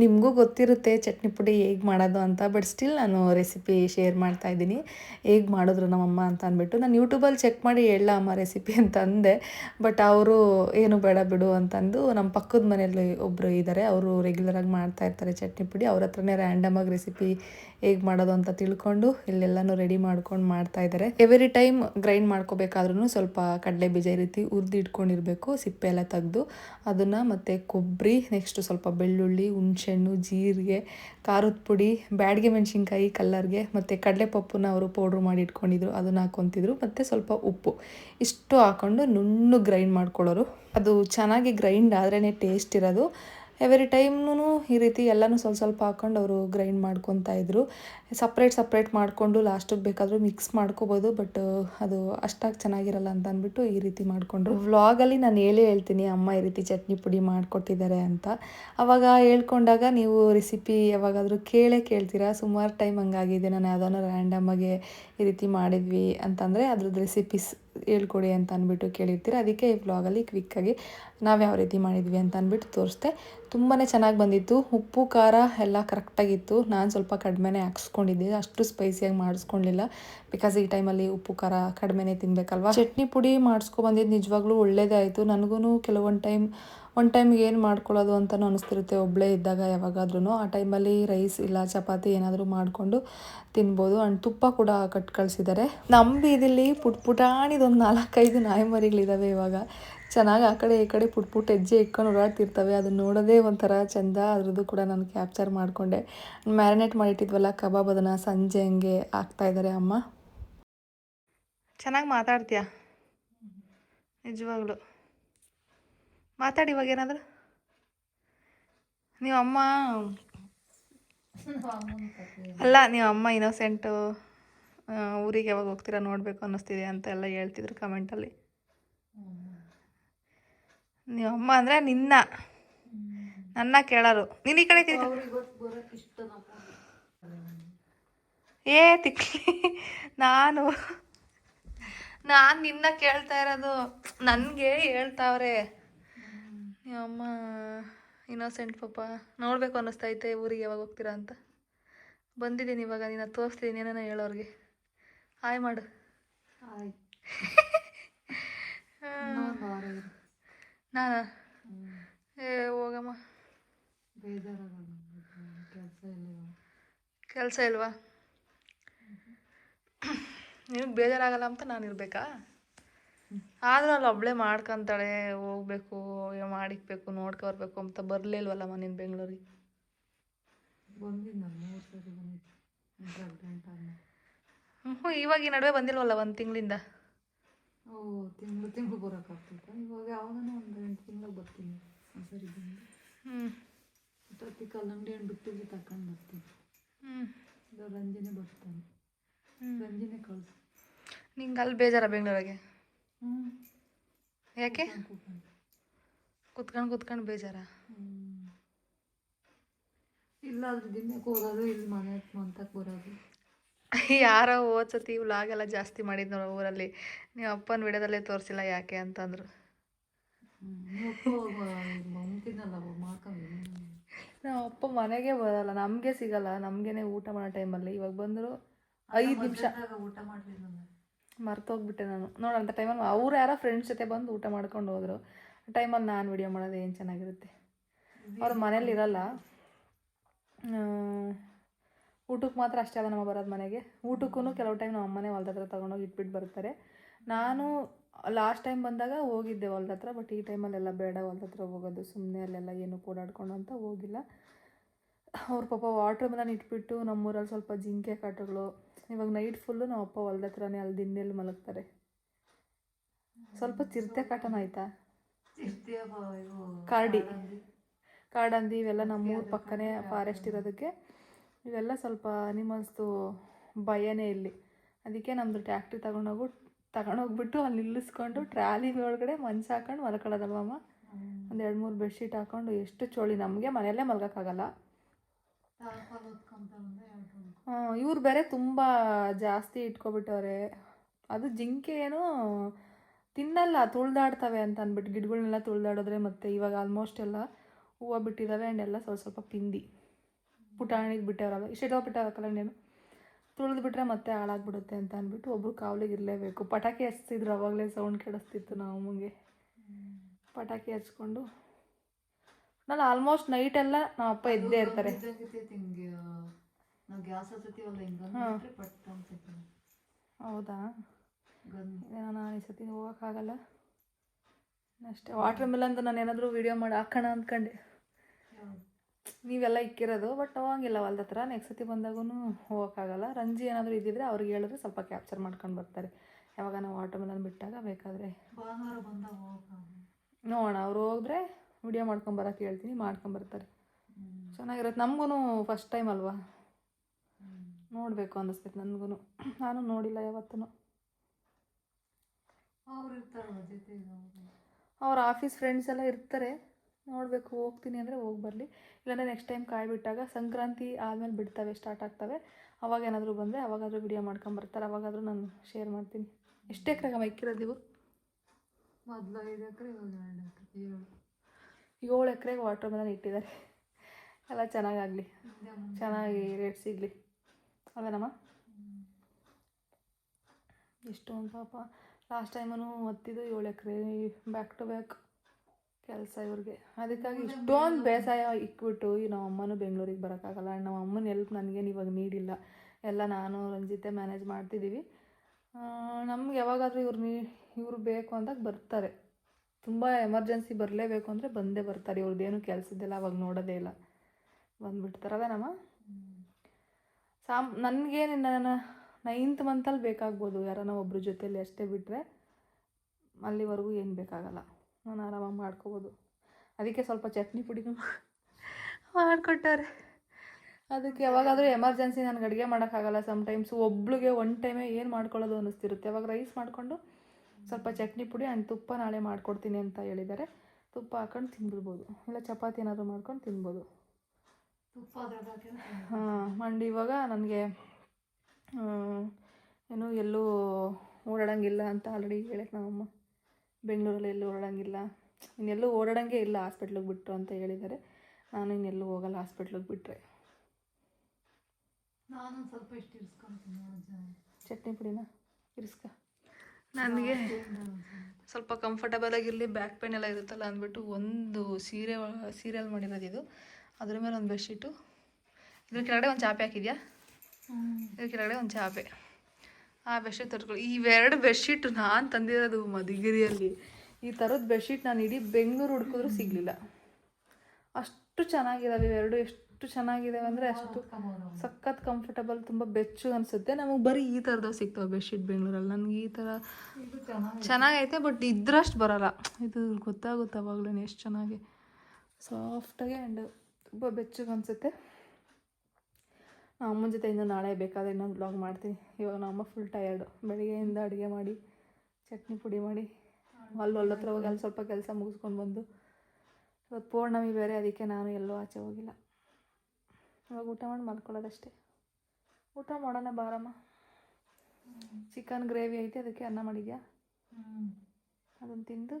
ನಿಮಗೂ ಗೊತ್ತಿರುತ್ತೆ ಚಟ್ನಿ ಪುಡಿ ಹೇಗೆ ಮಾಡೋದು ಅಂತ ಬಟ್ ಸ್ಟಿಲ್ ನಾನು ರೆಸಿಪಿ ಶೇರ್ ಮಾಡ್ತಾ ಇದ್ದೀನಿ. ಹೇಗೆ ಮಾಡಿದ್ರು ನಮ್ಮಮ್ಮ ಅಂತ ಅಂದ್ಬಿಟ್ಟು. ನಾನು ಯೂಟ್ಯೂಬಲ್ಲಿ ಚೆಕ್ ಮಾಡಿ ಹೇಳ ಅಮ್ಮ ರೆಸಿಪಿ ಅಂತ ಅಂದೆ. ಬಟ್ ಅವರು, ಏನು ಬೇಡ ಬಿಡು ಅಂತಂದು ನಮ್ಮ ಪಕ್ಕದ ಮನೆಯಲ್ಲಿ ಒಬ್ಬರು ಇದ್ದಾರೆ ಅವರು ರೆಗ್ಯುಲರಾಗಿ ಮಾಡ್ತಾ ಇರ್ತಾರೆ ಚಟ್ನಿ ಪುಡಿ. ಅವ್ರ ಹತ್ರನೇ ರ್ಯಾಂಡಮಾಗಿ ರೆಸಿಪಿ ಹೇಗೆ ಮಾಡೋದು ಅಂತ ತಿಳ್ಕೊಂಡು ಇಲ್ಲೆಲ್ಲನೂ ರೆಡಿ ಮಾಡ್ಕೊಂಡು ಮಾಡ್ತಾ ಇದ್ದಾರೆ ಎವ್ರಿ ಟೈಮ್ ಗ್ರೈಂಡ್ ಮಾಡ್ಕೋಬೇಕಾದ್ರೂ ಸ್ವಲ್ಪ ಕಡಲೆ ಬೀಜ ರೀತಿ ಹುರಿದು ಇಟ್ಕೊಂಡಿರಬೇಕು ಸಿಪ್ಪೆ ಎಲ್ಲ ತೆಗೆದು. ಅದನ್ನು ಮತ್ತು ಕೊಬ್ಬರಿ ನೆಕ್ಸ್ಟ್ ಸ್ವಲ್ಪ ಬೆಳ್ಳುಳ್ಳಿ ಹುಣಸೆಹಣ್ಣು ಜೀರಿಗೆ, ಖಾರದ ಪುಡಿ, ಬ್ಯಾಡಿಗೆ ಮೆಣಸಿನ್ಕಾಯಿ ಕಲ್ಲರ್ಗೆ ಮತ್ತು ಕಡಲೆಪಪ್ಪುನ ಅವರು ಪೌಡ್ರ್ ಮಾಡಿ ಇಟ್ಕೊಂಡಿದ್ರು. ಅದನ್ನು ಹಾಕೊತಿದ್ರು. ಮತ್ತು ಸ್ವಲ್ಪ ಉಪ್ಪು. ಇಷ್ಟು ಹಾಕ್ಕೊಂಡು ನುಣ್ಣು ಗ್ರೈಂಡ್ ಮಾಡ್ಕೊಳ್ಳೋರು. ಅದು ಚೆನ್ನಾಗಿ ಗ್ರೈಂಡ್ ಆದ್ರೇ ಟೇಸ್ಟ್ ಇರೋದು. ಎವ್ರಿ ಟೈಮ್ನೂ ಈ ರೀತಿ ಎಲ್ಲನೂ ಸ್ವಲ್ಪ ಸ್ವಲ್ಪ ಹಾಕ್ಕೊಂಡು ಅವರು ಗ್ರೈಂಡ್ ಮಾಡ್ಕೊತಾ ಇದ್ರು. ಸಪ್ರೇಟ್ ಸಪ್ರೇಟ್ ಮಾಡಿಕೊಂಡು ಲಾಸ್ಟಿಗೆ ಬೇಕಾದರೂ ಮಿಕ್ಸ್ ಮಾಡ್ಕೋಬೋದು ಬಟ್ ಅದು ಅಷ್ಟಾಗಿ ಚೆನ್ನಾಗಿರಲ್ಲ ಅಂತ ಅಂದ್ಬಿಟ್ಟು ಈ ರೀತಿ ಮಾಡಿಕೊಂಡ್ರು. ವ್ಲಾಗಲ್ಲಿ ನಾನು ಹೇಳೇ ಹೇಳ್ತೀನಿ, ಅಮ್ಮ ಈ ರೀತಿ ಚಟ್ನಿ ಪುಡಿ ಮಾಡಿಕೊಟ್ಟಿದ್ದಾರೆ ಅಂತ. ಅವಾಗ ಹೇಳ್ಕೊಂಡಾಗ ನೀವು ರೆಸಿಪಿ ಯಾವಾಗಾದರೂ ಕೇಳೇ ಕೇಳ್ತೀರಾ? ಸುಮಾರು ಟೈಮ್ ಹಂಗಾಗಿದೆ, ನಾನು ಯಾವುದೋ ರ್ಯಾಂಡಮಾಗಿ ಈ ರೀತಿ ಮಾಡಿದ್ವಿ ಅಂತಂದರೆ ಅದ್ರದ್ದು ರೆಸಿಪೀಸ್ ಹೇಳ್ಕೊಡಿ ಅಂತ ಅಂದ್ಬಿಟ್ಟು ಕೇಳಿರ್ತೀರ. ಅದಕ್ಕೆ ಈ ವ್ಲಾಗಲ್ಲಿ ಕ್ವಿಕ್ಕಾಗಿ ನಾವು ಯಾವ ರೀತಿ ಮಾಡಿದ್ವಿ ಅಂತ ಅಂದ್ಬಿಟ್ಟು ತೋರಿಸ್ದೆ. ತುಂಬಾ ಚೆನ್ನಾಗಿ ಬಂದಿತ್ತು. ಉಪ್ಪು, ಖಾರ ಎಲ್ಲ ಕರೆಕ್ಟಾಗಿತ್ತು ನಾನು ಸ್ವಲ್ಪ ಕಡಿಮೆನೆ ಹಾಕ್ಸ್ಕೊಂಡಿದ್ದೆ. ಅಷ್ಟು ಸ್ಪೈಸಿಯಾಗಿ ಮಾಡಿಸ್ಕೊಂಡಿಲ್ಲ. ಬಿಕಾಸ್ ಈ ಟೈಮಲ್ಲಿ ಉಪ್ಪು, ಖಾರ ಕಡಿಮೆನೇ ತಿನ್ಬೇಕಲ್ವಾ. ಚಟ್ನಿ ಪುಡಿ ಮಾಡಿಸ್ಕೊಬಂದಿದ್ದು ನಿಜವಾಗ್ಲೂ ಒಳ್ಳೇದೇ ಆಯಿತು. ನನಗೂ ಕೆಲವೊಂದು ಟೈಮ್ ಒಂದು ಟೈಮ್ಗೆ ಏನು ಮಾಡ್ಕೊಳ್ಳೋದು ಅಂತಲೂ ಅನಿಸ್ತಿರುತ್ತೆ ಒಬ್ಬಳೇ ಇದ್ದಾಗ ಯಾವಾಗಾದ್ರೂ ಆ ಟೈಮಲ್ಲಿ ರೈಸ್ ಇಲ್ಲ, ಚಪಾತಿ ಏನಾದರೂ ಮಾಡಿಕೊಂಡು ತಿನ್ಬೋದು. ಆ್ಯಂಡ್ ತುಪ್ಪ ಕೂಡ ಕಟ್ ಕಳಿಸಿದ್ದಾರೆ ನಮ್ಮ ಬೀದಿಲಿ ಪುಟ್ ಪುಟಾಣಿದೊಂದು ನಾಲ್ಕೈದು ನಾಯಿ ಮರಿಗಳಿದ್ದಾವೆ ಇವಾಗ. ಚೆನ್ನಾಗಿ ಆ ಕಡೆ ಈ ಕಡೆ ಪುಟ್ ಪುಟ್ ಹೆಜ್ಜೆ ಇಕ್ಕೊಂಡು ಓಡಾಡ್ತಿರ್ತವೆ. ಅದನ್ನ ನೋಡೋದೇ ಒಂಥರ ಚೆಂದ. ಅದರದ್ದು ಕೂಡ ನಾನು ಕ್ಯಾಪ್ಚರ್ ಮಾಡಿಕೊಂಡೆ. ಮ್ಯಾರಿನೇಟ್ ಮಾಡಿಟ್ಟಿದ್ವಲ್ಲ, ಕಬಾಬ್ ಅದನ್ನು ಸಂಜೆ ಹಂಗೆ ಇದ್ದಾರೆ ಅಮ್ಮ. ಚೆನ್ನಾಗಿ ಮಾತಾಡ್ತೀಯ? ನಿಜವಾಗ್ಲು. ಮಾತಾಡಿ ಇವಾಗ ಏನಾದ್ರು? ನೀವು ಅಮ್ಮ ಅಲ್ಲ, ನೀವು ಅಮ್ಮ ಇನ್ನೋಸೆಂಟು ಊರಿಗೆ ಯಾವಾಗ ಹೋಗ್ತೀರಾ ನೋಡಬೇಕು ಅನ್ನಿಸ್ತಿದೆ ಅಂತ ಎಲ್ಲ ಹೇಳ್ತಿದ್ರು ಕಮೆಂಟಲ್ಲಿ ನೀವು ಅಮ್ಮ ಅಂದರೆ ನಿನ್ನ. ನನ್ನ ಕೇಳೋರು. ನೀನು ಈ ಕಡೆ. ಏ, ತಿಕ್ಲಿ. ನಾನು. ನಾನು ನಿನ್ನ ಕೇಳ್ತಾ ಇರೋದು. ನನಗೆ ಹೇಳ್ತಾವ್ರೆ. ಅಮ್ಮ ಇನ್ನೋಸೆಂಟ್ ಪಾಪ. ನೋಡಬೇಕು ಅನ್ನಿಸ್ತೈತೆ ಊರಿಗೆ ಯಾವಾಗ ಹೋಗ್ತೀರಾ ಅಂತ. ಬಂದಿದ್ದೀನಿ ಇವಾಗ ನೀನು ತೋರಿಸ್ತೀನಿ ಏನೇನೋ ಹೇಳೋರಿಗೆ. ಹಾಯ್ ಮಾಡು. [laughs] ನಾನಾ? ಏ ಹೋಗಮ್ಮ. ಕೆಲಸ ಇಲ್ವಾ? ನಿಮ್ಗೆ ಬೇಜಾರಾಗಲ್ಲ ಅಂತ ನಾನು ಇರಬೇಕಾ? ಆದ್ರೂ ಅಲ್ಲಿ ಒಬ್ಳೆ ಮಾಡ್ಕೊತಾಳೆ ಹೋಗ್ಬೇಕು. ಮಾಡಿಕ್ಬೇಕು ನೋಡ್ಕೊ ಬರ್ಬೇಕು ಅಂತ ಬರಲಿಲ್ವಲ್ಲಮ್ಮ ನೀನು ಬೆಂಗಳೂರಿಗೆ? ಹ್ಞೂ ಇವಾಗ ಈ ನಡುವೆ ಬಂದಿಲ್ವಲ್ಲ ಒಂದು ತಿಂಗಳಿಂದ? ಓ ತಿಂಗಳು ತಿಂಗಳು ಬರೋಕ್ಕಾಗ್ತೈತ ಇವಾಗ ಯಾವಾಗನ ಒಂದು ಎಂಟು ತಿಂಗಳು ಬರ್ತೀನಿ. ಸರಿ ಹ್ಞೂ ಪ್ರತಿ ಕಲ್ಲಂಗಡಿ ಹಣ್ಣು ಬಿಟ್ಟಿದ್ದು ತಕೊಂಡು ಬರ್ತೀನಿ. ಹ್ಞೂ ರಂಜಿನೇ ಬರ್ತಾನೆ ಹ್ಞೂ ರಂಜಿನೇ ಕಳಿಸು. ನಿಂಗೆ ಅಲ್ಲಿ ಬೇಜಾರ ಬೆಂಗಳೂರಿಗೆ? ಹ್ಞೂ ಯಾಕೆ? ಕೂತ್ಕೊಂಡು ಕುತ್ಕೊಂಡು ಬೇಜಾರ. ಇಲ್ಲಾದ್ರೆ ದಿನಕ್ಕೆ ಹೋಗೋದು ಇಲ್ಲಿ ಮನೆ ಮಂತಕ್ಕೆ ಬರೋದು. ಯಾರೋ ಓದ್ಸತಿ ವ್ಲಾಗೆಲ್ಲ ಜಾಸ್ತಿ ಮಾಡಿದ್ನು ಊರಲ್ಲಿ. ನೀವು ಅಪ್ಪನ ವಿಡಿಯೋದಲ್ಲೇ ತೋರಿಸಿಲ್ಲ ಯಾಕೆ ಅಂತಂದ್ರು. ನಾವು ಅಪ್ಪ ಮನೆಗೆ ಬರಲ್ಲ ನಮಗೆ ಸಿಗಲ್ಲ ನಮಗೇನೆ ಊಟ ಮಾಡೋ ಟೈಮಲ್ಲಿ. ಇವಾಗ ಬಂದರು ಐದು ನಿಮಿಷ. ಊಟ ಮಾಡ್ಲಿಲ್ಲ ನಾನು ಮರ್ತೋಗ್ಬಿಟ್ಟೆ ನಾನು. ನೋಡಂಥ ಟೈಮಲ್ಲಿ ಅವ್ರು ಯಾರೋ ಫ್ರೆಂಡ್ಸ್ ಜೊತೆ ಬಂದು ಊಟ ಮಾಡ್ಕೊಂಡು ಹೋದರು. ಟೈಮಲ್ಲಿ ನಾನು ವಿಡಿಯೋ ಮಾಡೋದು ಏನು ಚೆನ್ನಾಗಿರುತ್ತೆ? ಅವ್ರ ಮನೇಲಿ ಇರಲ್ಲ. ಊಟಕ್ಕೆ ಮಾತ್ರ ಅಷ್ಟೇ ಅದ ನಮ್ಮ ಬರೋದು ಮನೆಗೆ. ಊಟಕ್ಕೂ ಕೆಲವು ಟೈಮ್ ನಮ್ಮ ಅಮ್ಮನೇ ಹೊಲ್ದ ಹತ್ರ ತೊಗೊಂಡೋಗಿ ಇಟ್ಬಿಟ್ಟು ಬರ್ತಾರೆ. ನಾನು ಲಾಸ್ಟ್ ಟೈಮ್ ಬಂದಾಗ ಹೋಗಿದ್ದೆ ಹೊಲ್ದ ಹತ್ರ ಬಟ್ ಈ ಟೈಮಲ್ಲೆಲ್ಲ ಬೇಡ ಹೊಲ್ದ ಹತ್ರ ಹೋಗೋದು. ಸುಮ್ಮನೆ ಅಲ್ಲೆಲ್ಲ ಏನು ಕೂಡಾಡ್ಕೊಂಡು ಅಂತ ಹೋಗಿಲ್ಲ. ಅವ್ರ ಪಾಪ ವಾಟ್ರ್ ಮೆಲನ್ ಇಟ್ಬಿಟ್ಟು ನಮ್ಮೂರಲ್ಲಿ ಸ್ವಲ್ಪ ಜಿಂಕೆ ಕಾಟಗಳು, ಇವಾಗ ನೈಟ್ ಫುಲ್ಲು ನಮ್ಮ ಅಪ್ಪ ಹೊಲ್ದ ಹತ್ರನೇ ಅಲ್ಲಿ ದಿನ್ನೆಲ್ಲಿ ಮಲಗ್ತಾರೆ. ಸ್ವಲ್ಪ ಚಿರತೆ ಕಾಟನ ಆಯ್ತಾ? ಕಾರ್ಡಿ. ಕಾಡಂದಿ. ಇವೆಲ್ಲ ನಮ್ಮೂರ ಪಕ್ಕನೇ ಫಾರೆಸ್ಟ್ ಇರೋದಕ್ಕೆ. ಇವೆಲ್ಲ ಸ್ವಲ್ಪ ಅನಿಮಲ್ಸ್ದು ಭಯನೇ ಇಲ್ಲಿ. ಅದಕ್ಕೆ ನಮ್ಮದು ಟ್ಯಾಕ್ಟ್ರಿ ತಗೊಂಡೋಗು ತಗೊಂಡೋಗ್ಬಿಟ್ಟು ಅಲ್ಲಿ ನಿಲ್ಲಿಸ್ಕೊಂಡು ಟ್ರಾಲಿ ಒಳಗಡೆ ಮಂಚ ಹಾಕೊಂಡು ಮಲ್ಕೊಳ್ಳೋದಲ್ವಮ್ಮ ಒಂದು ಎರಡು ಮೂರು ಬೆಡ್ಶೀಟ್ ಹಾಕೊಂಡು ಎಷ್ಟು ಚೋಳಿ ನಮಗೆ ಮನೆಯಲ್ಲೇ ಮಲ್ಗೋಕ್ಕಾಗಲ್ಲ. ಇವ್ರು ಬೇರೆ ತುಂಬ ಜಾಸ್ತಿ ಇಟ್ಕೊಬಿಟ್ಟವ್ರೆ. ಅದು ಜಿಂಕೆ ಏನೋ ತಿನ್ನಲ್ಲ ತುಳ್ದಾಡ್ತವೆ ಅಂತ ಅಂದ್ಬಿಟ್ಟು ಗಿಡಗಳನ್ನೆಲ್ಲ ತುಳಿದಾಡಿದ್ರೆ ಮತ್ತೆ ಇವಾಗ ಆಲ್ಮೋಸ್ಟ್ ಎಲ್ಲ ಹೂವು ಬಿಟ್ಟಿದ್ದಾವೆ ಆ್ಯಂಡ್ ಎಲ್ಲ ಸ್ವಲ್ಪ ಸ್ವಲ್ಪ ಪಿಂದಿ ಪುಟಾಣಿಗೆ ಬಿಟ್ಟವ್ರಲ್ಲ ಇಷ್ಟೆಲ್ಲ ಬಿಟ್ಟವ ನೀನು ತುಳಿದು ಬಿಟ್ರೆ ಮತ್ತೆ ಹಾಳಾಗ್ಬಿಡುತ್ತೆ ಅಂತ ಅಂದ್ಬಿಟ್ಟು ಒಬ್ರು ಕಾವಲಿಗೆ ಇರಲೇಬೇಕು. ಪಟಾಕಿ ಹಚ್ತಿದ್ರು ಅವಾಗಲೇ ಸೌಂಡ್ ಕೇಳಿಸ್ತಿತ್ತು ನಾವು ಅಮ್ಮಂಗೆ ಪಟಾಕಿ ಹಚ್ಕೊಂಡು. ನಾನು ಆಲ್ಮೋಸ್ಟ್ ನೈಟೆಲ್ಲ ನಮ್ಮ ಅಪ್ಪ ಇದ್ದೇ ಇರ್ತಾರೆ. ಹೌದಾ? ನಾನು ಈ ಸತಿ ಹೋಗೋಕ್ಕಾಗಲ್ಲ. ಅಷ್ಟೇ. ವಾಟ್ರ್ ಮಿಲನ್ದು ನಾನು ಏನಾದರೂ ವೀಡಿಯೋ ಮಾಡಿ ಹಾಕೋಣ ಅಂದ್ಕೊಂಡೆ ನೀವೆಲ್ಲ ಇಕ್ಕಿರೋದು ಬಟ್ ಹೋಗಂಗಿಲ್ಲ ಹೊಲ್ದ ಹತ್ರ. ನೆಕ್ಸ್ಟ್ ಸತಿ ಬಂದಾಗೂ ಹೋಗೋಕ್ಕಾಗಲ್ಲ. ರಂಜಿ ಏನಾದರೂ ಇದ್ದಿದ್ರೆ ಅವ್ರಿಗೆ ಹೇಳಿದ್ರೆ ಸ್ವಲ್ಪ ಕ್ಯಾಪ್ಚರ್ ಮಾಡ್ಕೊಂಡು ಬರ್ತಾರೆ. ಯಾವಾಗ ನಾವು ವಾಟರ್ ಮಿಲನ್ ಬಿಟ್ಟಾಗ ಬೇಕಾದರೆ. ನೋಡೋಣ. ಅವ್ರು ಹೋದ್ರೆ ವಿಡಿಯೋ ಮಾಡ್ಕೊಂಬರಕ್ಕೆ ಹೇಳ್ತೀನಿ ಮಾಡ್ಕೊಂಬರ್ತಾರೆ ಚೆನ್ನಾಗಿರುತ್ತೆ. ನಮಗೂ ಫಸ್ಟ್ ಟೈಮ್ ಅಲ್ವಾ? ನೋಡಬೇಕು ಅನ್ನಿಸ್ತೈತೆ ನನಗೂ ನಾನು ನೋಡಿಲ್ಲ ಯಾವತ್ತೂ ಅವ್ರು ಆಫೀಸ್ ಫ್ರೆಂಡ್ಸ್ ಎಲ್ಲ ಇರ್ತಾರೆ. ನೋಡಬೇಕು ಹೋಗ್ತೀನಿ ಅಂದರೆ ಹೋಗಿ ಬರಲಿ. ಇಲ್ಲಾಂದರೆ ನೆಕ್ಸ್ಟ್ ಟೈಮ್ ಕಾಯಿ ಬಿಟ್ಟಾಗ ಸಂಕ್ರಾಂತಿ ಆದಮೇಲೆ ಬಿಡ್ತವೆ ಸ್ಟಾರ್ಟ್ ಆಗ್ತವೆ. ಅವಾಗ ಏನಾದರೂ ಬಂದರೆ ಅವಾಗಾದರೂ ವಿಡಿಯೋ ಮಾಡ್ಕೊಂಬರ್ತಾರೆ. ಅವಾಗಾದರೂ ನಾನು ಶೇರ್ ಮಾಡ್ತೀನಿ. ಎಷ್ಟು ಎಕರೆಗಮ್ಮ ಮೈಕಿರೋದು ಇವು? ಮೊದಲು ಐದು ಎಕರೆ ಇವಾಗ ಎರಡು ಎಕರೆ ಏಳು. ಏಳು ಎಕರೆಗೆ ವಾಟರ್ ಮೆಲನ್ ಇಟ್ಟಿದ್ದಾರೆ. ಎಲ್ಲ ಚೆನ್ನಾಗಾಗಲಿ. ಚೆನ್ನಾಗಿ ರೇಟ್ ಸಿಗಲಿ. ಅದೇನಮ್ಮ ಎಷ್ಟು ಒಂದು ಪಾಪ. ಲಾಸ್ಟ್ ಟೈಮೂ ಒತ್ತಿದ್ದು ಏಳು ಎಕರೆ ಬ್ಯಾಕ್ ಟು ಬ್ಯಾಕ್ ಕೆಲಸ ಇವ್ರಿಗೆ. ಅದಕ್ಕಾಗಿ ಇಷ್ಟೊಂದು ಬೇಸಾಯ ಇಕ್ಬಿಟ್ಟು ಈ ನಮ್ಮ ಅಮ್ಮನೂ ಬೆಂಗಳೂರಿಗೆ ಬರೋಕ್ಕಾಗಲ್ಲ. ಆ್ಯಂಡ್ ನಮ್ಮ ಅಮ್ಮನ ಹೆಲ್ಪ್ ನನಗೇನು ಇವಾಗ ನೀಡಿಲ್ಲ. ಎಲ್ಲ ನಾನು ರಂಜಿತೆ ಮ್ಯಾನೇಜ್ ಮಾಡ್ತಿದ್ದೀವಿ ನಮ್ಗೆ ಯಾವಾಗಾದರೂ ಇವ್ರು ನೀ ಇವ್ರು ಬೇಕು ಅಂದಾಗ ಬರ್ತಾರೆ. ತುಂಬ ಎಮರ್ಜೆನ್ಸಿ ಬರಲೇಬೇಕು ಅಂದರೆ ಬಂದೇ ಬರ್ತಾರೆ. ಇವ್ರದ್ದೇನು ಕೆಲಸದಿಲ್ಲ ಅವಾಗ ನೋಡೋದೇ ಇಲ್ಲ. ಬಂದುಬಿಡ್ತಾರಲ್ಲ ನಮ್ಮ? ಸಾಮ್ ನನಗೇನು ನಾನು ನೈನ್ತ್ ಮಂತಲ್ಲಿ ಬೇಕಾಗ್ಬೋದು. ಯಾರನ್ನ ಒಬ್ಬರ ಜೊತೆಯಲ್ಲಿ ಅಷ್ಟೇ ಬಿಟ್ಟರೆ ಅಲ್ಲಿವರೆಗೂ ಏನು ಬೇಕಾಗಲ್ಲ. ನಾನು ಆರಾಮಾಗಿ ಮಾಡ್ಕೋಬೋದು. ಅದಕ್ಕೆ ಸ್ವಲ್ಪ ಚಟ್ನಿ ಪುಡಿ ಮಾಡಿಕೊಟ್ಟಾರೆ ಅದಕ್ಕೆ ಯಾವಾಗಾದರೂ ಎಮರ್ಜೆನ್ಸಿ ನನಗೆ ಅಡುಗೆ ಮಾಡೋಕ್ಕಾಗಲ್ಲ. ಸಮ್ಟೈಮ್ಸ್ ಒಬ್ಳಿಗೆ ಒನ್ ಟೈಮೇ ಏನು ಮಾಡ್ಕೊಳ್ಳೋದು ಅನ್ನಿಸ್ತಿರುತ್ತೆ. ಯಾವಾಗ ರೈಸ್ ಮಾಡಿಕೊಂಡು ಸ್ವಲ್ಪ ಚಟ್ನಿ ಪುಡಿ ಆ್ಯಂಡ್ ತುಪ್ಪ ನಾಳೆ ಮಾಡ್ಕೊಡ್ತೀನಿ ಅಂತ ಹೇಳಿದ್ದಾರೆ. ತುಪ್ಪ ಹಾಕೊಂಡು ತಿಂದ್ಬಿಡ್ಬೋದು. ಇಲ್ಲ ಚಪಾತಿ ಏನಾದರೂ ಮಾಡ್ಕೊಂಡು ತಿನ್ಬೋದು. ತುಪ್ಪ ಹಾಂ ಮಂಡಿ ಇವಾಗ ನನಗೆ ಏನು ಎಲ್ಲೂ ಓಡಾಡೋಂಗಿಲ್ಲ ಅಂತ ಆಲ್ರೆಡಿ ಹೇಳಕ್ಕೆ ನಮ್ಮಮ್ಮ ಬೆಂಗಳೂರಲ್ಲಿ ಎಲ್ಲೂ ಓಡಾಡೋಂಗಿಲ್ಲ. ಇನ್ನೆಲ್ಲೂ ಓಡಾಡಂಗೆ ಇಲ್ಲ ಹಾಸ್ಪಿಟ್ಲಿಗೆ ಬಿಟ್ಟರು ಅಂತ ಹೇಳಿದ್ದಾರೆ. ನಾನು ಇನ್ನೆಲ್ಲೂ ಹೋಗಲ್ಲ ಹಾಸ್ಪಿಟ್ಲಿಗೆ ಬಿಟ್ಟರೆ ನಾನು ಸ್ವಲ್ಪ ಇಷ್ಟು ಚಟ್ನಿ ಪುಡಿನ ಇರಿಸ್ಕ. ನನಗೆ ಸ್ವಲ್ಪ ಕಂಫರ್ಟಬಲ್ ಆಗಿರಲಿ ಬ್ಯಾಕ್ ಪೇನ್ ಎಲ್ಲ ಇರುತ್ತಲ್ಲ ಅಂದ್ಬಿಟ್ಟು ಒಂದು ಸೀರೆ ಸೀರಿಯಲ್ ಮಾಡಿರೋದು ಇದು ಅದ್ರ ಮೇಲೆ ಒಂದು ಬೆಡ್ಶೀಟು ಇದ್ರ ಕೆಳಗಡೆ ಒಂದು ಚಾಪೆ ಹಾಕಿದ್ಯಾ? ಇದ್ರ ಕೆಳಗಡೆ ಒಂದು ಚಾಪೆ. ಆ ಬೆಡ್ಶೀಟ್ ತರ್ಕೊಳ್ಳಿ ಇವೆರಡು ಬೆಡ್ಶೀಟ್ ನಾನು ತಂದಿರೋದು ಮಧುಗಿರಿಯಲ್ಲಿ. ಈ ಥರದ ಬೆಡ್ಶೀಟ್ ನಾನು ಇಡೀ ಬೆಂಗಳೂರು ಹುಡ್ಕಿದ್ರು ಸಿಗಲಿಲ್ಲ. ಅಷ್ಟು ಚೆನ್ನಾಗಿದ್ದಾವೆ ಇವೆರಡು ಎಷ್ಟು ಚೆನ್ನಾಗಿದ್ದಾವೆ ಅಂದರೆ ಅಷ್ಟು ಸಖತ್ ಕಂಫರ್ಟಬಲ್ ತುಂಬ ಬೆಚ್ಚು ಅನಿಸುತ್ತೆ. ನಮಗೆ ಬರೀ ಈ ಥರದ ಸಿಗ್ತಾವೆ ಬೆಡ್ಶೀಟ್ ಬೆಂಗಳೂರಲ್ಲಿ. ನನಗೆ ಈ ಥರ ಚೆನ್ನಾಗೈತೆ, ಬಟ್ ಇದ್ರಷ್ಟು ಬರಲ್ಲ. ಇದು ಗೊತ್ತಾಗುತ್ತೆ ಅವಾಗಲೇ ಎಷ್ಟು ಚೆನ್ನಾಗಿ. ಸಾಫ್ಟಾಗಿ ಆ್ಯಂಡ್ ತುಂಬ ಬೆಚ್ಚಗೆ ಅನಿಸುತ್ತೆ. ಅಮ್ಮನ ಜೊತೆ ಇನ್ನು ನಾಳೆ ಬೇಕಾದ್ರೆ ಇನ್ನೊಂದು ಬ್ಲಾಗ್ ಮಾಡ್ತೀನಿ. ಇವಾಗ ನಮ್ಮ ಫುಲ್ ಟಯರ್ಡು ಬೆಳಗ್ಗೆಯಿಂದ ಅಡುಗೆ ಮಾಡಿ, ಚಟ್ನಿ ಪುಡಿ ಮಾಡಿ, ಅಲ್ಲಿ ಒಳ್ಳೆ ಹತ್ರ ಹೋಗಿ ಅಲ್ಲಿ ಸ್ವಲ್ಪ ಕೆಲಸ ಮುಗಿಸ್ಕೊಂಡು ಬಂದು ಇವತ್ತು ಪೌರ್ಣಮಿ ಬೇರೆ, ಅದಕ್ಕೆ ನಾನು ಎಲ್ಲೂ ಆಚೆ ಹೋಗಿಲ್ಲ. ಇವಾಗ ಊಟ ಮಾಡಿ ಮಲ್ಕೊಳ್ಳೋದಷ್ಟೇ ಊಟ ಮಾಡೋಣ ಬಾರಮ್ಮ. ಚಿಕನ್ ಗ್ರೇವಿ ಐತೆ, ಅದಕ್ಕೆ ಅನ್ನ ಮಾಡಿದ್ಯಾ? ಅದನ್ನು ತಿಂದು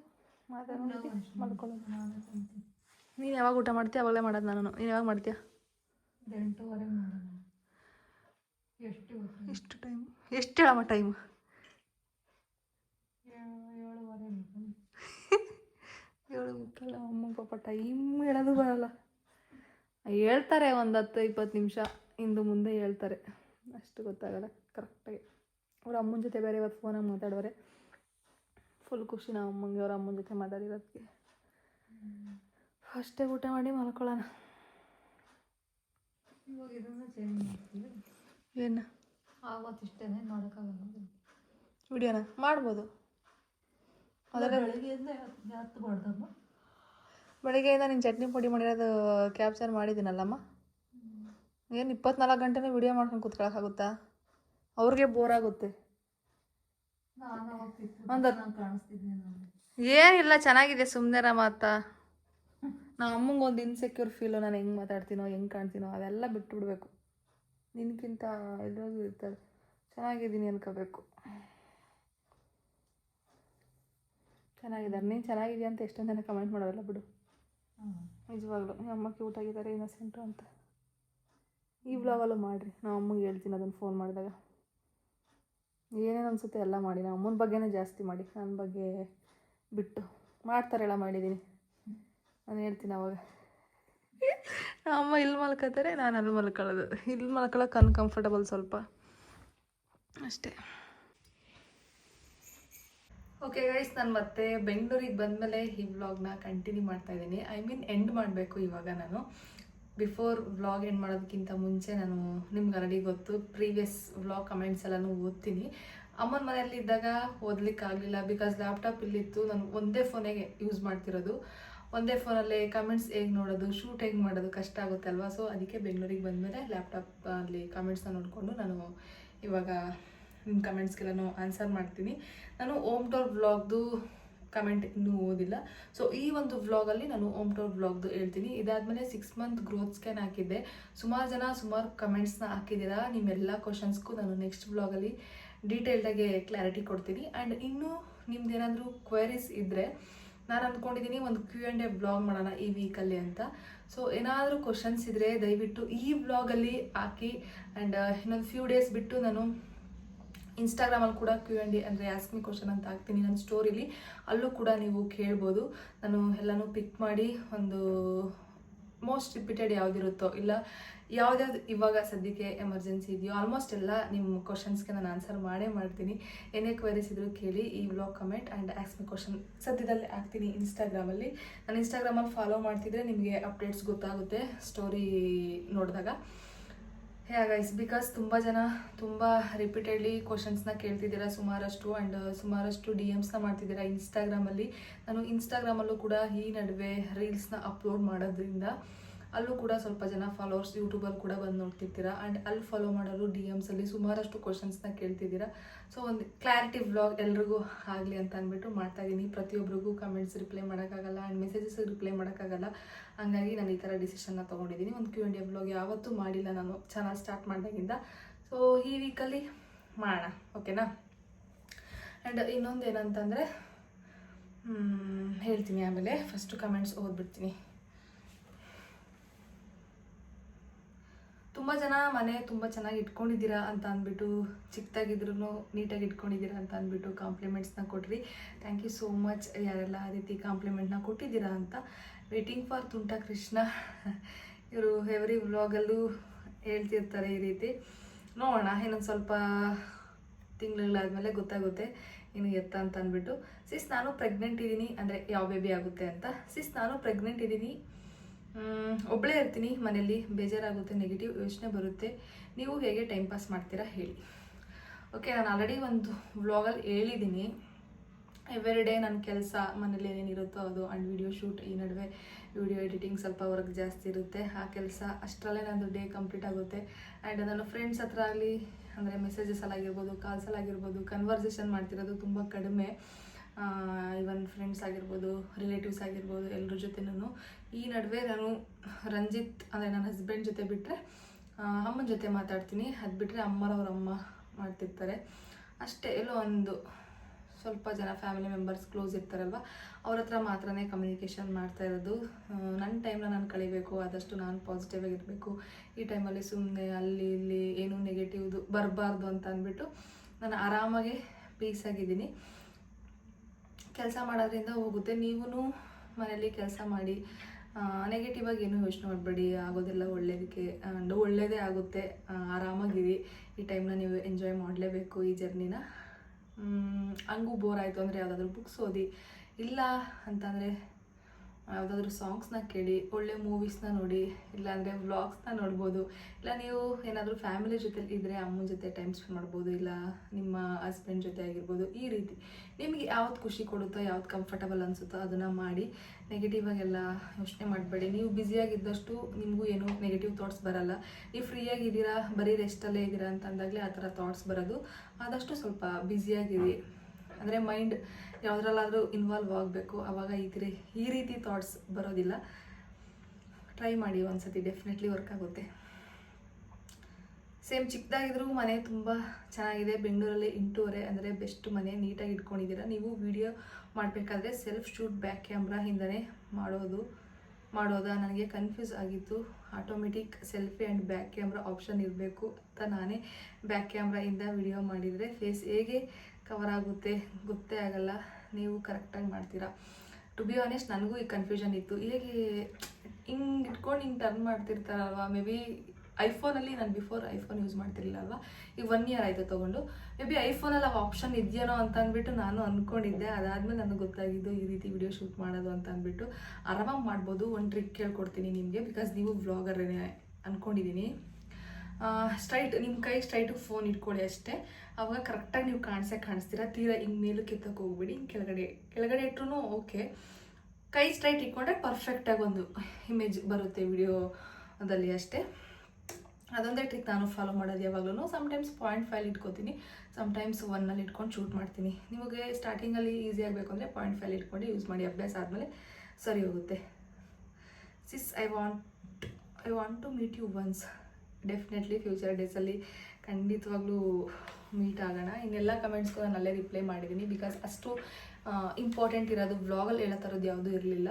ಮಾತಾಡೋದು ಮಲ್ಕೊಳ್ಳೋದು ನಾನು ನೀನು ಯಾವಾಗ ಊಟ ಮಾಡ್ತೀಯ? ಅವಾಗಲೇ ಮಾಡೋದು ನಾನು. ನೀನು ಯಾವಾಗ ಮಾಡ್ತೀಯ? ಎಂಟೂವರೆಗೆ ಮಾಡೋಣ. ಎಷ್ಟು ಎಷ್ಟು ಟೈಮ್? ಎಷ್ಟು ಹೇಳಮ್ಮ ಟೈಮ್? ಏಳು ಮುಕ್ಕಲ್ಲ [laughs] ಅಮ್ಮ ಪಾಪ ಟೈಮ್ ಹೇಳೋದು ಬರಲ್ಲ. ಹೇಳ್ತಾರೆ ಒಂದು ಹತ್ತು ಇಪ್ಪತ್ತು ನಿಮಿಷ. ಇಂದು ಮುಂದೆ ಹೇಳ್ತಾರೆ. ಅಷ್ಟು ಗೊತ್ತಾಗಲ್ಲ. ಕರೆಕ್ಟಾಗಿ. ಅವ್ರ ಅಮ್ಮನ ಜೊತೆ ಬೇರೆ ಇವತ್ತು ಫೋನಾಗಿ ಮಾತಾಡೋರೆ. ಫುಲ್ ಖುಷಿ ನಾವು ಅಮ್ಮಂಗೆ ಅವ್ರ ಅಮ್ಮನ ಜೊತೆ ಮಾತಾಡಿರೋದಕ್ಕೆ ಫಸ್ಟೇ ಊಟ ಮಾಡಿ ಮಲ್ಕೊಳ್ಳೋಣ. ಇವಾಗ ಇದನ್ನು ಚೇಂಜ್ ಮಾಡ್ತೀವಿ. ಏನು? ಆವತ್ತಿಷ್ಟೇ ನೋಡೋಕ್ಕಾಗಲ್ಲ. ವಿಡಿಯೋನ ಮಾಡ್ಬೋದು. ಅದರ ಬೆಳಿಗ್ಗೆಯಿಂದ ಹತ್ತು ಬೆಳಿಗ್ಗೆಯಿಂದ ನೀನು ಚಟ್ನಿ ಪುಡಿ ಮಾಡಿರೋದು ಕ್ಯಾಪ್ಚರ್ ಮಾಡಿದ್ದೀನಲ್ಲಮ್ಮ? ಏನು ಇಪ್ಪತ್ನಾಲ್ಕು ಗಂಟೆನೇ ವಿಡಿಯೋ ಮಾಡ್ಕೊಂಡು ಕೂತ್ಕೊಳ್ಳೋಕ್ಕಾಗುತ್ತಾ ಅವ್ರಿಗೆ ಬೋರ್ ಆಗುತ್ತೆ ಒಂದ್ ಏನಿಲ್ಲ ಚೆನ್ನಾಗಿದೆ ಸುಮ್ಮನೆ ಮಾತ ನಮ್ಮ ಅಮ್ಮಂಗೆ ಒಂದು ಇನ್ಸೆಕ್ಯೂರ್ ಫೀಲು ನಾನು ಹೆಂಗೆ ಮಾತಾಡ್ತೀನೋ ಹೆಂಗೆ ಕಾಣ್ತೀನೋ ಅದೆಲ್ಲ ಬಿಟ್ಟು ಬಿಡಬೇಕು ನಿನ್ಗಿಂತ ಎಲ್ಲರಿಗೂ ಇರ್ತಾರೆ. ಚೆನ್ನಾಗಿದ್ದೀನಿ ಅನ್ಕೋಬೇಕು. ಚೆನ್ನಾಗಿದ್ದಾರೆ. ನೀನು ಚೆನ್ನಾಗಿದೆಯಾ ಅಂತ ಎಷ್ಟೊಂದು ಜನ ಕಮೆಂಟ್ ಮಾಡೋಲ್ಲ ಬಿಡು. ನಿಜವಾಗ್ಲು. ನಿಮ್ಮ ಅಮ್ಮ ಕ್ಯೂಟ್ ಆಗಿದ್ದಾರೆ ಇನ್ನೊಸೆಂಟು ಅಂತ. ಈ ಬ್ಲಾಗಲ್ಲೂ ಮಾಡಿರಿ. ನಾವು ಅಮ್ಮಗೆ ಹೇಳ್ತೀನಿ ಅದನ್ನು ಫೋನ್ ಮಾಡಿದಾಗ. ಏನೇನು ಅನಿಸುತ್ತೆ ಎಲ್ಲ ಮಾಡಿ. ನಾವು ಅಮ್ಮನ ಬಗ್ಗೆನೇ ಜಾಸ್ತಿ ಮಾಡಿ. ನನ್ನ ಬಗ್ಗೆ ಬಿಟ್ಟು. ಮಾಡ್ತಾರೆಲ್ಲ ಮಾಡಿದ್ದೀನಿ ನಾನು ಹೇಳ್ತೀನಿ ಅವಾಗ. ಅಮ್ಮ ಇಲ್ಲಿ ಮಲ್ಕೋತಾರೆ ನಾನು ಅಲ್ಲಿ ಮಲ್ಕೊಳ್ಳೋದು. ಇಲ್ಲಿ ಮಲ್ಕೊಳ್ಳೋಕೆ ಅನ್ಕಂಫರ್ಟಬಲ್ ಸ್ವಲ್ಪ. ಅಷ್ಟೇ. ಓಕೆ ಗೈಸ್ ನಾನು ಮತ್ತೆ ಬೆಂಗಳೂರಿಗೆ ಬಂದಮೇಲೆ ಈ ವ್ಲಾಗ್ನ ಕಂಟಿನ್ಯೂ ಮಾಡ್ತಾ ಇದ್ದೀನಿ. ಐ ಮೀನ್ ಎಂಡ್ ಮಾಡಬೇಕು ಇವಾಗ ನಾನು. ಬಿಫೋರ್ ವ್ಲಾಗ್ ಎಂಡ್ ಮಾಡೋದಕ್ಕಿಂತ ಮುಂಚೆ ನಾನು ನಿಮ್ಗೆ ಆಲ್ರೆಡಿ ಗೊತ್ತು ಪ್ರೀವಿಯಸ್ ವ್ಲಾಗ್ ಕಮೆಂಟ್ಸ್ ಎಲ್ಲನೂ ಓದ್ತೀನಿ. ಅಮ್ಮನ ಮನೆಯಲ್ಲಿ ಇದ್ದಾಗ ಓದ್ಲಿಕ್ಕೆ ಆಗಲಿಲ್ಲ ಬಿಕಾಸ್ ಲ್ಯಾಪ್ಟಾಪ್ ಇಲ್ಲಿತ್ತು. ನಾನು ಒಂದೇ ಫೋನಿಗೆ ಯೂಸ್ ಮಾಡ್ತಿರೋದು. ಒಂದೇ ಫೋನಲ್ಲಿ ಕಮೆಂಟ್ಸ್ ಹೇಗೆ ನೋಡೋದು ಶೂಟ್ ಹೆಂಗೆ ಮಾಡೋದು ಕಷ್ಟ ಆಗುತ್ತೆ ಅಲ್ವಾ ಸೊ ಅದಕ್ಕೆ ಬೆಂಗಳೂರಿಗೆ ಬಂದಮೇಲೆ ಲ್ಯಾಪ್ಟಾಪ್ ಅಲ್ಲಿ ಕಮೆಂಟ್ಸ್ನ ನೋಡಿಕೊಂಡು ನಾನು ಇವಾಗ ನಿಮ್ಮ ಕಮೆಂಟ್ಸ್ಗೆಲ್ಲನೂ ಆನ್ಸರ್ ಮಾಡ್ತೀನಿ. ನಾನು ಓಮ್ ಟೋರ್ ವ್ಲಾಗ್ದು ಕಮೆಂಟ್ ಇನ್ನೂ ಓದಿಲ್ಲ. ಸೊ ಈ ಒಂದು ವ್ಲಾಗಲ್ಲಿ ನಾನು ಓಮ್ ಟೋರ್ ವ್ಲಾಗ್ದು ಹೇಳ್ತೀನಿ. ಇದಾದಮೇಲೆ ಸಿಕ್ಸ್ ಮಂತ್ ಗ್ರೋತ್ ಸ್ಕ್ಯಾನ್ ಹಾಕಿದ್ದೆ. ಸುಮಾರು ಜನ ಸುಮಾರು ಕಮೆಂಟ್ಸ್ನ ಹಾಕಿದ್ದೀರಾ? ನಿಮ್ಮೆಲ್ಲ ಕ್ವಶನ್ಸ್ಗೂ ನಾನು ನೆಕ್ಸ್ಟ್ ವ್ಲಾಗಲ್ಲಿ ಡೀಟೇಲ್ಡಾಗೆ ಕ್ಲಾರಿಟಿ ಕೊಡ್ತೀನಿ. ಆ್ಯಂಡ್ ಇನ್ನೂ ನಿಮ್ದೇನಾದರೂ ಕ್ವೈರೀಸ್ ಇದ್ದರೆ ನಾನು ಅಂದ್ಕೊಂಡಿದ್ದೀನಿ ಒಂದು ಕ್ಯೂ ಆ್ಯಂಡ್ ಎ ಬ್ಲಾಗ್ ಮಾಡೋಣ ಈ ವೀಕಲ್ಲಿ ಅಂತ. ಸೊ ಏನಾದರೂ ಕ್ವಶನ್ಸ್ ಇದ್ದರೆ ದಯವಿಟ್ಟು ಈ ಬ್ಲಾಗಲ್ಲಿ ಹಾಕಿ ಆ್ಯಂಡ್ ಇನ್ನೊಂದು ಫ್ಯೂ ಡೇಸ್ ಬಿಟ್ಟು ನಾನು ಇನ್ಸ್ಟಾಗ್ರಾಮಲ್ಲಿ ಕೂಡ ಕ್ಯೂ ಆ್ಯಂಡ್ ಅಂದರೆ ಆಸ್ಕ್ ಮಿ ಕ್ವಶನ್ ಅಂತ ಹಾಕ್ತೀನಿ ನನ್ನ ಸ್ಟೋರಿಲಿ ಅಲ್ಲೂ. ಕೂಡ ನೀವು ಕೇಳ್ಬೋದು. ನಾನು ಎಲ್ಲನೂ ಪಿಕ್ ಮಾಡಿ ಒಂದು ಮೋಸ್ಟ್ ರಿಪೀಟೆಡ್ ಯಾವುದಿರುತ್ತೋ, ಇಲ್ಲ ಯಾವ್ದ್ಯಾವ್ದು ಇವಾಗ ಸದ್ಯಕ್ಕೆ ಎಮರ್ಜೆನ್ಸಿ ಇದೆಯೋ ಆಲ್ಮೋಸ್ಟ್ ಎಲ್ಲ ನಿಮ್ಮ ಕ್ವಶನ್ಸ್ಗೆ ನಾನು ಆನ್ಸರ್ ಮಾಡೇ ಮಾಡ್ತೀನಿ. ಏನೇ ಕ್ವೈರೀಸ್ ಇದ್ರೂ ಕೇಳಿ ಈ ವ್ಲಾಗ್ ಕಮೆಂಟ್ ಆ್ಯಂಡ್ ಆಕ್ಸ್ ಮೈ ಕ್ವಶನ್ ಸದ್ಯದಲ್ಲಿ ಹಾಕ್ತೀನಿ ಇನ್ಸ್ಟಾಗ್ರಾಮಲ್ಲಿ ನಾನು ಇನ್ಸ್ಟಾಗ್ರಾಮಲ್ಲಿ ಫಾಲೋ ಮಾಡ್ತಿದ್ರೆ ನಿಮಗೆ ಅಪ್ಡೇಟ್ಸ್ ಗೊತ್ತಾಗುತ್ತೆ ಸ್ಟೋರಿ ನೋಡಿದಾಗ. ಹೇ ಗೈಸ್ ಬಿಕಾಸ್ ತುಂಬ ಜನ ತುಂಬ ರಿಪೀಟೆಡ್ಲಿ ಕ್ವಶನ್ಸ್ನ ಕೇಳ್ತಿದ್ದೀರಾ, ಸುಮಾರಷ್ಟು ಆ್ಯಂಡ್ ಸುಮಾರಷ್ಟು ಡಿ ಎಮ್ಸ್ನ ಮಾಡ್ತಿದ್ದೀರಾ ಇನ್ಸ್ಟಾಗ್ರಾಮಲ್ಲಿ ನಾನು ಇನ್ಸ್ಟಾಗ್ರಾಮಲ್ಲೂ ಕೂಡ ಈ ನಡುವೆ ರೀಲ್ಸ್ನ ಅಪ್ಲೋಡ್ ಮಾಡೋದ್ರಿಂದ ಅಲ್ಲೂ ಕೂಡ ಸ್ವಲ್ಪ ಜನ ಫಾಲೋವರ್ಸ್ ಯೂಟ್ಯೂಬಲ್ಲಿ ಕೂಡ ಬಂದು ನೋಡ್ತಿರ್ತೀರಾ? ಆ್ಯಂಡ್ ಅಲ್ಲಿ ಫಾಲೋ ಮಾಡೋರು ಡಿ ಎಮ್ಸಲ್ಲಿ ಸುಮಾರಷ್ಟು ಕ್ವಶನ್ಸ್ನ ಕೇಳ್ತಿದ್ದೀರಾ? ಸೊ ಒಂದು ಕ್ಲಾರಿಟಿ ವ್ಲಾಗ್ ಎಲ್ರಿಗೂ ಆಗಲಿ ಅಂತ ಅಂದ್ಬಿಟ್ಟು ಮಾಡ್ತಾ ಇದ್ದೀನಿ ಪ್ರತಿಯೊಬ್ಬರಿಗೂ ಕಮೆಂಟ್ಸ್ ರಿಪ್ಲೈ ಮಾಡೋಕ್ಕಾಗಲ್ಲ ಆ್ಯಂಡ್ ಮೆಸೇಜಸ್ ರಿಪ್ಲೈ ಮಾಡೋಕ್ಕಾಗಲ್ಲ. ಹಂಗಾಗಿ ನಾನು ಈ ಥರ ಡಿಸಿಷನ್ನ ತೊಗೊಂಡಿದ್ದೀನಿ. ಒಂದು ಕ್ಯೂ ಆ್ಯಂಡ್ ಎ ವ್ಲಾಗ್ ಯಾವತ್ತೂ ಮಾಡಿಲ್ಲ ನಾನು. ಚೆನ್ನಾಗಿ ಸ್ಟಾರ್ಟ್ ಮಾಡಿದಾಗಿಂದ. ಸೊ ಈ ವೀಕಲ್ಲಿ ಮಾಡೋಣ. ಓಕೆನಾ ಆ್ಯಂಡ್ ಇನ್ನೊಂದು ಏನಂತಂದರೆ ಹೇಳ್ತೀನಿ ಆಮೇಲೆ. ಫಸ್ಟು ಕಮೆಂಟ್ಸ್ ಓದ್ಬಿಡ್ತೀನಿ. ತುಂಬ ಜನ ಮನೆ ತುಂಬ ಚೆನ್ನಾಗಿ ಇಟ್ಕೊಂಡಿದ್ದೀರಾ ಅಂತ ಅಂದ್ಬಿಟ್ಟು ಚಿಕ್ಕದಾಗಿದ್ರು ನೀಟಾಗಿ ಇಟ್ಕೊಂಡಿದ್ದೀರಾ ಅಂತ ಅಂದ್ಬಿಟ್ಟು ಕಾಂಪ್ಲಿಮೆಂಟ್ಸ್ನ ಕೊಟ್ರಿ. ಥ್ಯಾಂಕ್ ಯು ಸೋ ಮಚ್ ಯಾರೆಲ್ಲ ಆ ರೀತಿ ಕಾಂಪ್ಲಿಮೆಂಟ್ನ ಕೊಟ್ಟಿದ್ದೀರಾ ಅಂತ ವೇಟಿಂಗ್ ಫಾರ್ ತುಂಟ ಕೃಷ್ಣ. ಇವರು ಎವ್ರಿ ವ್ಲಾಗಲ್ಲೂ ಹೇಳ್ತಿರ್ತಾರೆ ಈ ರೀತಿ. ನೋಡೋಣ, ಇನ್ನೊಂದು ಸ್ವಲ್ಪ ತಿಂಗಳುಗಳಾದಮೇಲೆ ಗೊತ್ತಾಗುತ್ತೆ ಇನ್ನು ಎತ್ತ ಅಂತ ಅಂದ್ಬಿಟ್ಟು. ಸಿಸ್ ನಾನು ಪ್ರೆಗ್ನೆಂಟ್ ಇದ್ದೀನಿ. ಅಂದರೆ ಯಾವ ಬೇಬಿ ಆಗುತ್ತೆ ಅಂತ. ಸಿಸ್ ನಾನು ಪ್ರೆಗ್ನೆಂಟ್ ಇದ್ದೀನಿ. ಮ್, ಒಬ್ಳೇ ಇರ್ತೀನಿ ಮನೇಲಿ ಬೇಜಾರಾಗುತ್ತೆ ನೆಗೆಟಿವ್ ಯೋಚನೆ ಬರುತ್ತೆ. ನೀವು ಹೇಗೆ ಟೈಮ್ ಪಾಸ್ ಮಾಡ್ತೀರಾ ಹೇಳಿ. ಓಕೆ ನಾನು ಆಲ್ರೆಡಿ ಒಂದು ವ್ಲಾಗಲ್ಲಿ ಹೇಳಿದ್ದೀನಿ. ಎವ್ರಿ ಡೇ ನನ್ನ ಕೆಲಸ ಮನೇಲಿ ಏನೇನಿರುತ್ತೋ ಅದು ಆ್ಯಂಡ್ ವಿಡಿಯೋ ಶೂಟ್ ಈ ನಡುವೆ ವಿಡಿಯೋ ಎಡಿಟಿಂಗ್ ಸ್ವಲ್ಪ ವರ್ಕ್ ಜಾಸ್ತಿ ಇರುತ್ತೆ. ಆ ಕೆಲಸ ಅಷ್ಟರಲ್ಲೇ ನಂದು ಡೇ ಕಂಪ್ಲೀಟ್ ಆಗುತ್ತೆ. ಆ್ಯಂಡ್ ನನ್ನ ಫ್ರೆಂಡ್ಸ್ ಹತ್ರ ಆಗಲಿ ಅಂದರೆ ಮೆಸೇಜಸ್ ಆಗಿರ್ಬೋದು ಕಾಲ್ಸಲ್ಲಾಗಿರ್ಬೋದು ಕನ್ವರ್ಸೇಷನ್ ಮಾಡ್ತಿರೋದು ತುಂಬ ಕಡಿಮೆ. ಇವನ್ ಫ್ರೆಂಡ್ಸ್ ಆಗಿರ್ಬೋದು ರಿಲೇಟಿವ್ಸ್ ಆಗಿರ್ಬೋದು ಎಲ್ಲರ ಜೊತೆನೂ ಈ ನಡುವೆ ನಾನು ರಂಜಿತ್, ಅಂದರೆ ನನ್ನ ಹಸ್ಬೆಂಡ್ ಜೊತೆ ಬಿಟ್ಟರೆ ಅಮ್ಮನ ಜೊತೆ ಮಾತಾಡ್ತೀನಿ. ಅದು ಬಿಟ್ಟರೆ ಅಮ್ಮರವ್ರ ಅಮ್ಮ ಮಾಡ್ತಿರ್ತಾರೆ. ಅಷ್ಟೇ, ಎಲ್ಲೋ ಒಂದು ಸ್ವಲ್ಪ ಜನ ಫ್ಯಾಮಿಲಿ ಮೆಂಬರ್ಸ್ ಕ್ಲೋಸ್ ಇರ್ತಾರಲ್ವ, ಅವ್ರ ಹತ್ರ ಮಾತ್ರನೇ ಕಮ್ಯುನಿಕೇಷನ್ ಮಾಡ್ತಾ ಇರೋದು. ನನ್ನ ಟೈಮ್ನ ನಾನು ಕಳಿಬೇಕು, ಆದಷ್ಟು ನಾನು ಪಾಸಿಟಿವ್ ಆಗಿರಬೇಕು ಈ ಟೈಮಲ್ಲಿ ಸುಮ್ಮನೆ ಅಲ್ಲಿ ಇಲ್ಲಿ ಏನೂ ನೆಗೆಟಿವ್ದು ಬರಬಾರ್ದು ಅಂತ ಅಂದ್ಬಿಟ್ಟು ನಾನು ಆರಾಮಾಗೆ ಪೀಸಾಗಿದ್ದೀನಿ ಕೆಲಸ ಮಾಡೋದ್ರಿಂದ ಹೋಗುತ್ತೆ. ನೀವೂ ಮನೇಲಿ ಕೆಲಸ ಮಾಡಿ ನೆಗೆಟಿವ್ ಆಗಿ ಏನು ಯೋಚನೆ ಮಾಡಬೇಡಿ. ಆಗೋದೆಲ್ಲ ಒಳ್ಳೇದಕ್ಕೆ, ಅಂಡ್ ಒಳ್ಳೇದೇ ಆಗುತ್ತೆ. ಆರಾಮಾಗಿರಿ. ಈ ಟೈಮ್ನ ನೀವು ಎಂಜಾಯ್ ಮಾಡಲೇಬೇಕು ಈ ಜರ್ನಿನ. ಹಂಗೂ ಬೋರ್ ಆಯಿತು ಅಂದರೆ ಯಾವುದಾದ್ರೂ ಬುಕ್ಸ್ ಓದಿ. ಇಲ್ಲ ಅಂತಂದರೆ ಯಾವುದಾದ್ರೂ ಸಾಂಗ್ಸ್ನ ಕೇಳಿ, ಒಳ್ಳೆ ಮೂವೀಸ್ನ ನೋಡಿ, ಇಲ್ಲಾಂದರೆ ವ್ಲಾಗ್ಸ್ನ ನೋಡ್ಬೋದು. ಇಲ್ಲ ನೀವು ಏನಾದರೂ ಫ್ಯಾಮಿಲಿ ಜೊತೆ ಇದ್ದರೆ ಅಮ್ಮನ ಜೊತೆ ಟೈಮ್ ಸ್ಪೆಂಡ್ ಮಾಡ್ಬೋದು, ಇಲ್ಲ ನಿಮ್ಮ ಹಸ್ಬೆಂಡ್ ಜೊತೆ ಆಗಿರ್ಬೋದು, ಈ ರೀತಿ. ನಿಮಗೆ ಯಾವ್ದು ಖುಷಿ ಕೊಡುತ್ತೋ, ಯಾವ್ದು ಕಂಫರ್ಟಬಲ್ ಅನಿಸುತ್ತೋ ಅದನ್ನು ಮಾಡಿ ನೆಗೆಟಿವ್ ಆಗೆಲ್ಲ ಯೋಚನೆ ಮಾಡಬೇಡಿ. ನೀವು ಬ್ಯುಸಿಯಾಗಿದ್ದಷ್ಟು ನಿಮಗೂ ಏನು ನೆಗೆಟಿವ್ ಥಾಟ್ಸ್ ಬರಲ್ಲ. ನೀವು ಫ್ರೀಯಾಗಿದ್ದೀರಾ ಬರೀ ರೆಸ್ಟಲ್ಲೇ ಇದ್ದೀರಾ ಅಂತ ಅಂದಾಗಲೇ ಆ ಥರ ಥಾಟ್ಸ್ ಬರೋದು. ಆದಷ್ಟು ಸ್ವಲ್ಪ ಬ್ಯುಸಿಯಾಗಿರಿ ಅಂದರೆ ಮೈಂಡ್ ಯಾವುದ್ರಲ್ಲಾದರೂ ಇನ್ವಾಲ್ವ್ ಆಗಬೇಕು. ಆವಾಗ ಈ ರೀ ಈ ರೀತಿ ಥಾಟ್ಸ್ ಬರೋದಿಲ್ಲ. ಟ್ರೈ ಮಾಡಿ ಒಂದ್ಸತಿ ಡೆಫಿನೆಟ್ಲಿ ವರ್ಕ್ ಆಗುತ್ತೆ. ಸೇಮ್ ಚಿಕ್ಕದಾಗಿದ್ರೂ ಮನೆ ತುಂಬ ಚೆನ್ನಾಗಿದೆ. ಬೆಂಗಳೂರಲ್ಲಿ ಇಂಟೂವರೆ ಅಂದರೆ ಬೆಸ್ಟ್ ಮನೆ, ನೀಟಾಗಿ ಇಟ್ಕೊಂಡಿದ್ದೀರಾ. ನೀವು ವಿಡಿಯೋ ಮಾಡಬೇಕಾದ್ರೆ ಸೆಲ್ಫ್ ಶೂಟ್ ಬ್ಯಾಕ್ ಕ್ಯಾಮ್ರಾ ಹಿಂದನೇ ಮಾಡೋದು, ಮಾಡೋದಾ? ನನಗೆ ಕನ್ಫ್ಯೂಸ್ ಆಗಿತ್ತು. Automatic selfie and back camera option ಇರಬೇಕು ಅಂತ ನಾನೇ ಬ್ಯಾಕ್ ಕ್ಯಾಮ್ರಾಯಿಂದ ವಿಡಿಯೋ ಮಾಡಿದರೆ ಫೇಸ್ ಹೇಗೆ ಕವರ್ ಆಗುತ್ತೆ, ಗೊತ್ತೇ ಆಗಲ್ಲ. ನೀವು ಕರೆಕ್ಟಾಗಿ ಮಾಡ್ತೀರಾ. ಟು ಬಿ ಆನೆಸ್ಟ್ ನನಗೂ ಈ ಕನ್ಫ್ಯೂಷನ್ ಇತ್ತು. ಹೇಗೆ, ಹಿಂಗೆ ಇಟ್ಕೊಂಡು ಹಿಂಗೆ ಟರ್ನ್ ಮಾಡ್ತಿರ್ತಾರಲ್ವ? ಮೇ ಬಿ ಐಫೋನಲ್ಲಿ ನಾನು ಬಿಫೋರ್ ಐಫೋನ್ ಯೂಸ್ ಮಾಡ್ತಿರ್ಲಿಲ್ಲ ಅಲ್ವಾ ಈಗ ಒನ್ ಇಯರ್ ಆಯಿತು ತೊಗೊಂಡು. ಮೇ ಬಿ ಐಫೋನಲ್ಲಿ ಆ ಆಪ್ಷನ್ ಇದೆಯೇನೋ ಅಂತ ಅಂದ್ಬಿಟ್ಟು ನಾನು ಅಂದ್ಕೊಂಡಿದ್ದೆ ಅದಾದಮೇಲೆ ನನಗೆ ಗೊತ್ತಾಗಿದ್ದು ಈ ರೀತಿ ವಿಡಿಯೋ ಶೂಟ್ ಮಾಡೋದು ಅಂತ ಅಂದ್ಬಿಟ್ಟು. ಆರಾಮಾಗಿ ಮಾಡ್ಬೋದು. ಒಂದು ಟ್ರಿಕ್ ಕೇಳ್ಕೊಡ್ತೀನಿ ನಿಮಗೆ. ಬಿಕಾಸ್ ನೀವು ವ್ಲಾಗರೇ ಅಂದ್ಕೊಂಡಿದ್ದೀನಿ ಸ್ಟ್ರೈಟ್ ನಿಮ್ಮ ಕೈ ಸ್ಟ್ರೈಟು ಫೋನ್ ಇಟ್ಕೊಳ್ಳಿ ಅಷ್ಟೇ. ಅವಾಗ ಕರೆಕ್ಟಾಗಿ ನೀವು ಕಾಣಿಸೇ ಕಾಣಿಸ್ತೀರಾ? ತೀರಾ ಹಿಂಗೆ ಮೇಲಕ್ಕೆ ಎತ್ತಕ್ಕೆ ಹೋಗ್ಬಿಡಿ, ಹಿಂಗೆ ಕೆಳಗಡೆ ಕೆಳಗಡೆ ಇಟ್ರೂ ಓಕೆ ಕೈ ಸ್ಟ್ರೈಟ್ ಇಟ್ಕೊಂಡ್ರೆ ಪರ್ಫೆಕ್ಟಾಗಿ ಒಂದು ಇಮೇಜ್ ಬರುತ್ತೆ ವಿಡಿಯೋದಲ್ಲಿ ಅಷ್ಟೇ. ಅದೊಂದೇ ಟ್ರಿಕ್ ನಾನು ಫಾಲೋ ಮಾಡೋದು ಯಾವಾಗಲೂ ಸಮ್ಟೈಮ್ಸ್ ಪಾಯಿಂಟ್ ಫೈಲ್ ಇಟ್ಕೋತೀನಿ. ಸಮ್ಟೈಮ್ಸ್ ಒನ್ನಲ್ಲಿ ಇಟ್ಕೊಂಡು ಶೂಟ್ ಮಾಡ್ತೀನಿ. ನಿಮಗೆ ಸ್ಟಾರ್ಟಿಂಗಲ್ಲಿ ಈಸಿ ಆಗಬೇಕು ಅಂದರೆ ಪಾಯಿಂಟ್ ಫೈಲ್ ಇಟ್ಕೊಂಡು ಯೂಸ್ ಮಾಡಿ. ಅಭ್ಯಾಸ ಆದಮೇಲೆ ಸರಿ ಹೋಗುತ್ತೆ. Sis I want I want to meet you once definitely future ಡೇಸಲ್ಲಿ ಖಂಡಿತವಾಗ್ಲೂ ಮೀಟ್ ಆಗೋಣ. ಇನ್ನೆಲ್ಲ ಕಮೆಂಟ್ಸ್ಗೂ ನಾನು ಅಲ್ಲೇ ರಿಪ್ಲೈ ಮಾಡಿದ್ದೀನಿ ಬಿಕಾಸ್ ಅಷ್ಟು ಇಂಪಾರ್ಟೆಂಟ್ ಇರೋದು ವ್ಲಾಗಲ್ಲಿ ಹೇಳೋ ಥರದ್ದು ಯಾವುದೂ ಇರಲಿಲ್ಲ.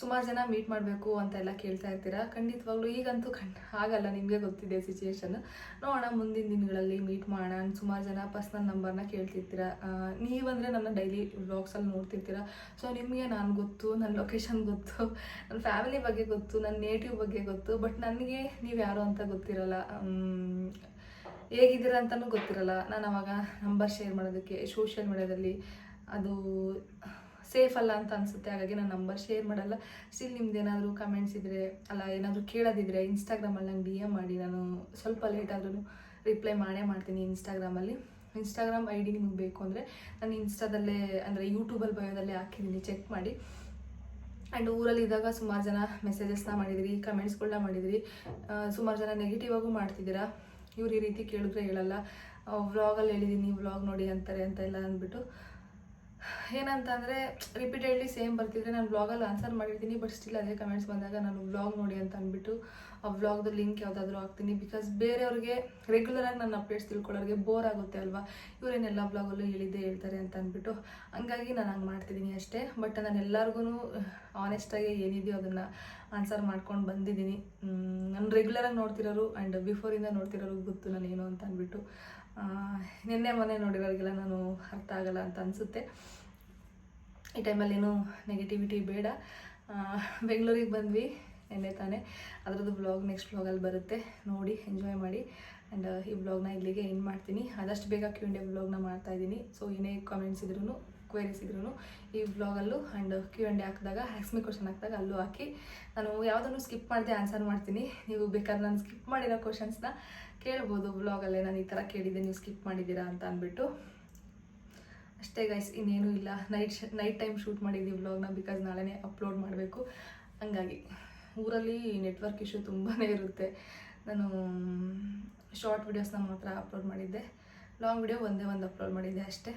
ಸುಮಾರು ಜನ ಮೀಟ್ ಮಾಡಬೇಕು ಅಂತ ಎಲ್ಲ ಕೇಳ್ತಾ ಇರ್ತೀರಾ? ಖಂಡಿತವಾಗ್ಲೂ ಈಗಂತೂ ಖಂಡ ಆಗಲ್ಲ, ನಿಮಗೆ ಗೊತ್ತಿದೆ ಸಿಚುವೇಶನ್ ನೋಡೋಣ ಮುಂದಿನ ದಿನಗಳಲ್ಲಿ ಮೀಟ್ ಮಾಡೋಣ ಸುಮಾರು ಜನ ಪರ್ಸ್ನಲ್ ನಂಬರ್ನ ಕೇಳ್ತಿರ್ತೀರಾ? ನೀವಂದರೆ ನನ್ನ ಡೈಲಿ ವ್ಲಾಗ್ಸಲ್ಲಿ ನೋಡ್ತಿರ್ತೀರ? ಸೊ ನಿಮಗೆ ನಾನು ಗೊತ್ತು ನನ್ನ ಲೊಕೇಶನ್ ಗೊತ್ತು ನನ್ನ ಫ್ಯಾಮಿಲಿ ಬಗ್ಗೆ ಗೊತ್ತು ನನ್ನ ನೇಟಿವ್ ಬಗ್ಗೆ ಗೊತ್ತು ಬಟ್ ನನಗೆ ನೀವು ಯಾರು ಅಂತ ಗೊತ್ತಿರಲ್ಲ. ಹೇಗಿದ್ದೀರಾ ಅಂತಲೂ ಗೊತ್ತಿರಲ್ಲ. ನಾನು ಅವಾಗ ನಂಬರ್ ಶೇರ್ ಮಾಡೋದಕ್ಕೆ ಸೋಷಿಯಲ್ ಮೀಡಿಯಾದಲ್ಲಿ ಅದು ಸೇಫ್ ಅಲ್ಲ ಅಂತ ಅನಿಸುತ್ತೆ. ಹಾಗಾಗಿ ನಾನು ನಂಬರ್ ಶೇರ್ ಮಾಡಲ್ಲ. ಸ್ಟಿಲ್ ನಿಮ್ದು ಏನಾದರೂ ಕಮೆಂಟ್ಸ್ ಇದ್ದರೆ ಅಲ್ಲ ಏನಾದರೂ ಕೇಳೋದಿದ್ರೆ ಇನ್ಸ್ಟಾಗ್ರಾಮಲ್ಲಿ ನಂಗೆ ಡಿ ಎಂ ಮಾಡಿ. ನಾನು ಸ್ವಲ್ಪ ಲೇಟ್ ಆದ್ರೂ ರಿಪ್ಲೈ ಮಾಡೇ ಮಾಡ್ತೀನಿ ಇನ್ಸ್ಟಾಗ್ರಾಮಲ್ಲಿ ಇನ್ಸ್ಟಾಗ್ರಾಮ್ ಐ ಡಿ ನಿಮಗೆ ಬೇಕು ಅಂದರೆ ನಾನು ಇನ್ಸ್ಟಾದಲ್ಲೇ ಅಂದರೆ ಯೂಟ್ಯೂಬಲ್ಲಿ ಬಯೋದಲ್ಲೇ ಹಾಕಿದ್ದೀನಿ ಚೆಕ್ ಮಾಡಿ. ಆ್ಯಂಡ್ ಊರಲ್ಲಿದ್ದಾಗ ಸುಮಾರು ಜನ ಮೆಸೇಜಸ್ನ ಮಾಡಿದಿರಿ ಕಮೆಂಟ್ಸ್ಗಳನ್ನ ಮಾಡಿದಿರಿ. ಸುಮಾರು ಜನ ನೆಗೆಟಿವ್ ಆಗೂ ಮಾಡ್ತಿದ್ದೀರಾ? ಇವ್ರು ಈ ರೀತಿ ಕೇಳಿದ್ರೆ ಹೇಳಲ್ಲ. ವ್ಲಾಗಲ್ಲಿ ಹೇಳಿದ್ದೀನಿ ವ್ಲಾಗ್ ನೋಡಿ ಅಂತಾರೆ ಅಂತ ಎಲ್ಲ ಅಂದ್ಬಿಟ್ಟು ಏನಂತ ಅಂದರೆ ರಿಪೀಟೆಡ್ಲಿ ಸೇಮ್ ಬರ್ತಿದ್ರೆ ನಾನು ವ್ಲಾಗಲ್ಲಿ ಆನ್ಸರ್ ಮಾಡಿರ್ತೀನಿ ಬಟ್ ಸ್ಟಿಲ್ ಅದೇ ಕಮೆಂಟ್ಸ್ ಬಂದಾಗ ನಾನು ವ್ಲಾಗ್ ನೋಡಿ ಅಂತ ಅಂದ್ಬಿಟ್ಟು ಆ ವ್ಲಾಗ್ದು ಲಿಂಕ್ ಯಾವುದಾದ್ರೂ ಹಾಕ್ತೀನಿ. ಬಿಕಾಸ್ ಬೇರೆಯವ್ರಿಗೆ ರೆಗ್ಯುಲರಾಗಿ ನನ್ನ ಅಪ್ಡೇಟ್ಸ್ ತಿಳ್ಕೊಳ್ಳೋರಿಗೆ ಬೋರ್ ಆಗುತ್ತೆ ಅಲ್ವಾ? ಇವರೇನೆಲ್ಲ ವ್ಲಾಗಲ್ಲೂ ಹೇಳಿದ್ದೇ ಹೇಳ್ತಾರೆ ಅಂತ ಅಂದ್ಬಿಟ್ಟು, ಹಂಗಾಗಿ ನಾನು ಹಂಗೆ ಮಾಡ್ತಿದ್ದೀನಿ ಅಷ್ಟೇ. ಬಟ್ ನಾನು ಎಲ್ಲರಿಗೂ ಆನೆಸ್ಟಾಗಿ ಏನಿದೆಯೋ ಅದನ್ನು ಆನ್ಸರ್ ಮಾಡ್ಕೊಂಡು ಬಂದಿದ್ದೀನಿ. ನಾನು ರೆಗ್ಯುಲರಾಗಿ ನೋಡ್ತಿರೋರು ಆ್ಯಂಡ್ ಬಿಫೋರಿಂದ ನೋಡ್ತಿರೋರು ಗೊತ್ತು ನಾನು ಏನು ಅಂತ ಅಂದ್ಬಿಟ್ಟು. ನಿನ್ನೆ ಮೊನ್ನೆ ನೋಡಿರೋರಿಗೆಲ್ಲ ನಾನು ಅರ್ಥ ಆಗಲ್ಲ ಅಂತ ಅನಿಸುತ್ತೆ. ಈ ಟೈಮಲ್ಲಿ ಏನು ನೆಗೆಟಿವಿಟಿ ಬೇಡ ಬೆಂಗಳೂರಿಗೆ ಬಂದ್ವಿ, ನಿನ್ನೆ ತಾನೇ. ಅದರದ್ದು ಬ್ಲಾಗ್ ನೆಕ್ಸ್ಟ್ ಬ್ಲಾಗಲ್ಲಿ ಬರುತ್ತೆ. ನೋಡಿ ಎಂಜಾಯ್ ಮಾಡಿ. ಆ್ಯಂಡ್ ಈ ಬ್ಲಾಗ್ನ ಇಲ್ಲಿಗೆ ಎಂಡ್ ಮಾಡ್ತೀನಿ. ಆದಷ್ಟು ಬೇಗ ಕ್ಯೂ ಆ್ಯಂಡ್ ಎ ಬ್ಲಾಗ್ನ ಮಾಡ್ತಾಯಿದ್ದೀನಿ ಸೊ ಏನೇ ಕಾಮೆಂಟ್ಸ್ ಇದ್ರೂ ಕ್ವೇರಿಸ್ ಇದ್ರೂ ಈ ಬ್ಲಾಗಲ್ಲೂ ಆ್ಯಂಡ್ ಕ್ಯೂ ಎ ಹಾಕಿದಾಗ ಹ್ಯಾಕ್ಸ್ಮಿ ಕ್ವಶನ್ ಹಾಕಿದಾಗ ಅಲ್ಲೂ ಹಾಕಿ. ನಾನು ಯಾವುದನ್ನು ಸ್ಕಿಪ್ ಮಾಡದೆ ಆನ್ಸರ್ ಮಾಡ್ತೀನಿ. ನೀವು ಬೇಕಾದ್ರೆ ನಾನು ಸ್ಕಿಪ್ ಮಾಡಿರೋ ಕ್ವಶನ್ಸ್ನ ಕೇಳ್ಬೋದು ಬ್ಲಾಗಲ್ಲೇ ನಾನು ಈ ಥರ ಕೇಳಿದ್ದೆ, ನೀವು ಸ್ಕಿಪ್ ಮಾಡಿದ್ದೀರಾ ಅಂತ ಅಂದ್ಬಿಟ್ಟು. ಅಷ್ಟೇ ಗೈಸ್ ಇನ್ನೇನು ಇಲ್ಲ. ನೈಟ್ ನೈಟ್ ಟೈಮ್ ಶೂಟ್ ಮಾಡಿದ್ದೀವಿ ವ್ಲಾಗ್ನ ಬಿಕಾಸ್ ನಾಳೆನೇ ಅಪ್ಲೋಡ್ ಮಾಡಬೇಕು. ಹಂಗಾಗಿ, ಊರಲ್ಲಿ ನೆಟ್ವರ್ಕ್ ಇಶ್ಯೂ ತುಂಬಾ ಇರುತ್ತೆ. ನಾನು ಶಾರ್ಟ್ ವೀಡಿಯೋಸ್ನ ಮಾತ್ರ ಅಪ್ಲೋಡ್ ಮಾಡಿದ್ದೆ. ಲಾಂಗ್ ವಿಡಿಯೋ ಒಂದೇ ಒಂದು ಅಪ್ಲೋಡ್ ಮಾಡಿದ್ದೆ ಅಷ್ಟೇ.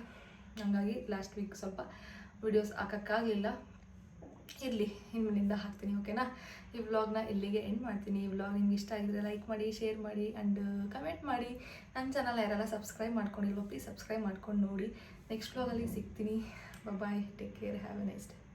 ಹಂಗಾಗಿ ಲಾಸ್ಟ್ ವೀಕ್ ಸ್ವಲ್ಪ ವಿಡಿಯೋಸ್ ಹಾಕೋಕ್ಕಾಗಲಿಲ್ಲ. ಇರಲಿ ಇನ್ಮೇಲಿಂದ ಹಾಕ್ತೀನಿ ಓಕೆನಾ ಈ ವ್ಲಾಗ್ನ ಇಲ್ಲಿಗೆ ಎಂಡ್ ಮಾಡ್ತೀನಿ. ಈ ವ್ಲಾಗ್ ನಿಮ್ಗೆ ಇಷ್ಟ ಆಗಿದ್ರೆ ಲೈಕ್ ಮಾಡಿ ಶೇರ್ ಮಾಡಿ ಆ್ಯಂಡ್ ಕಮೆಂಟ್ ಮಾಡಿ. ನನ್ನ ಚಾನಲ್ ಯಾರೆಲ್ಲ ಸಬ್ಸ್ಕ್ರೈಬ್ ಮಾಡ್ಕೊಂಡಿಲ್ವೋ ಪ್ಲೀಸ್ ಸಬ್ಸ್ಕ್ರೈಬ್ ಮಾಡ್ಕೊಂಡು ನೋಡಿ. ನೆಕ್ಸ್ಟ್ ವ್ಲಾಗಲ್ಲಿ ಸಿಗ್ತೀನಿ. Bye take care have a nice day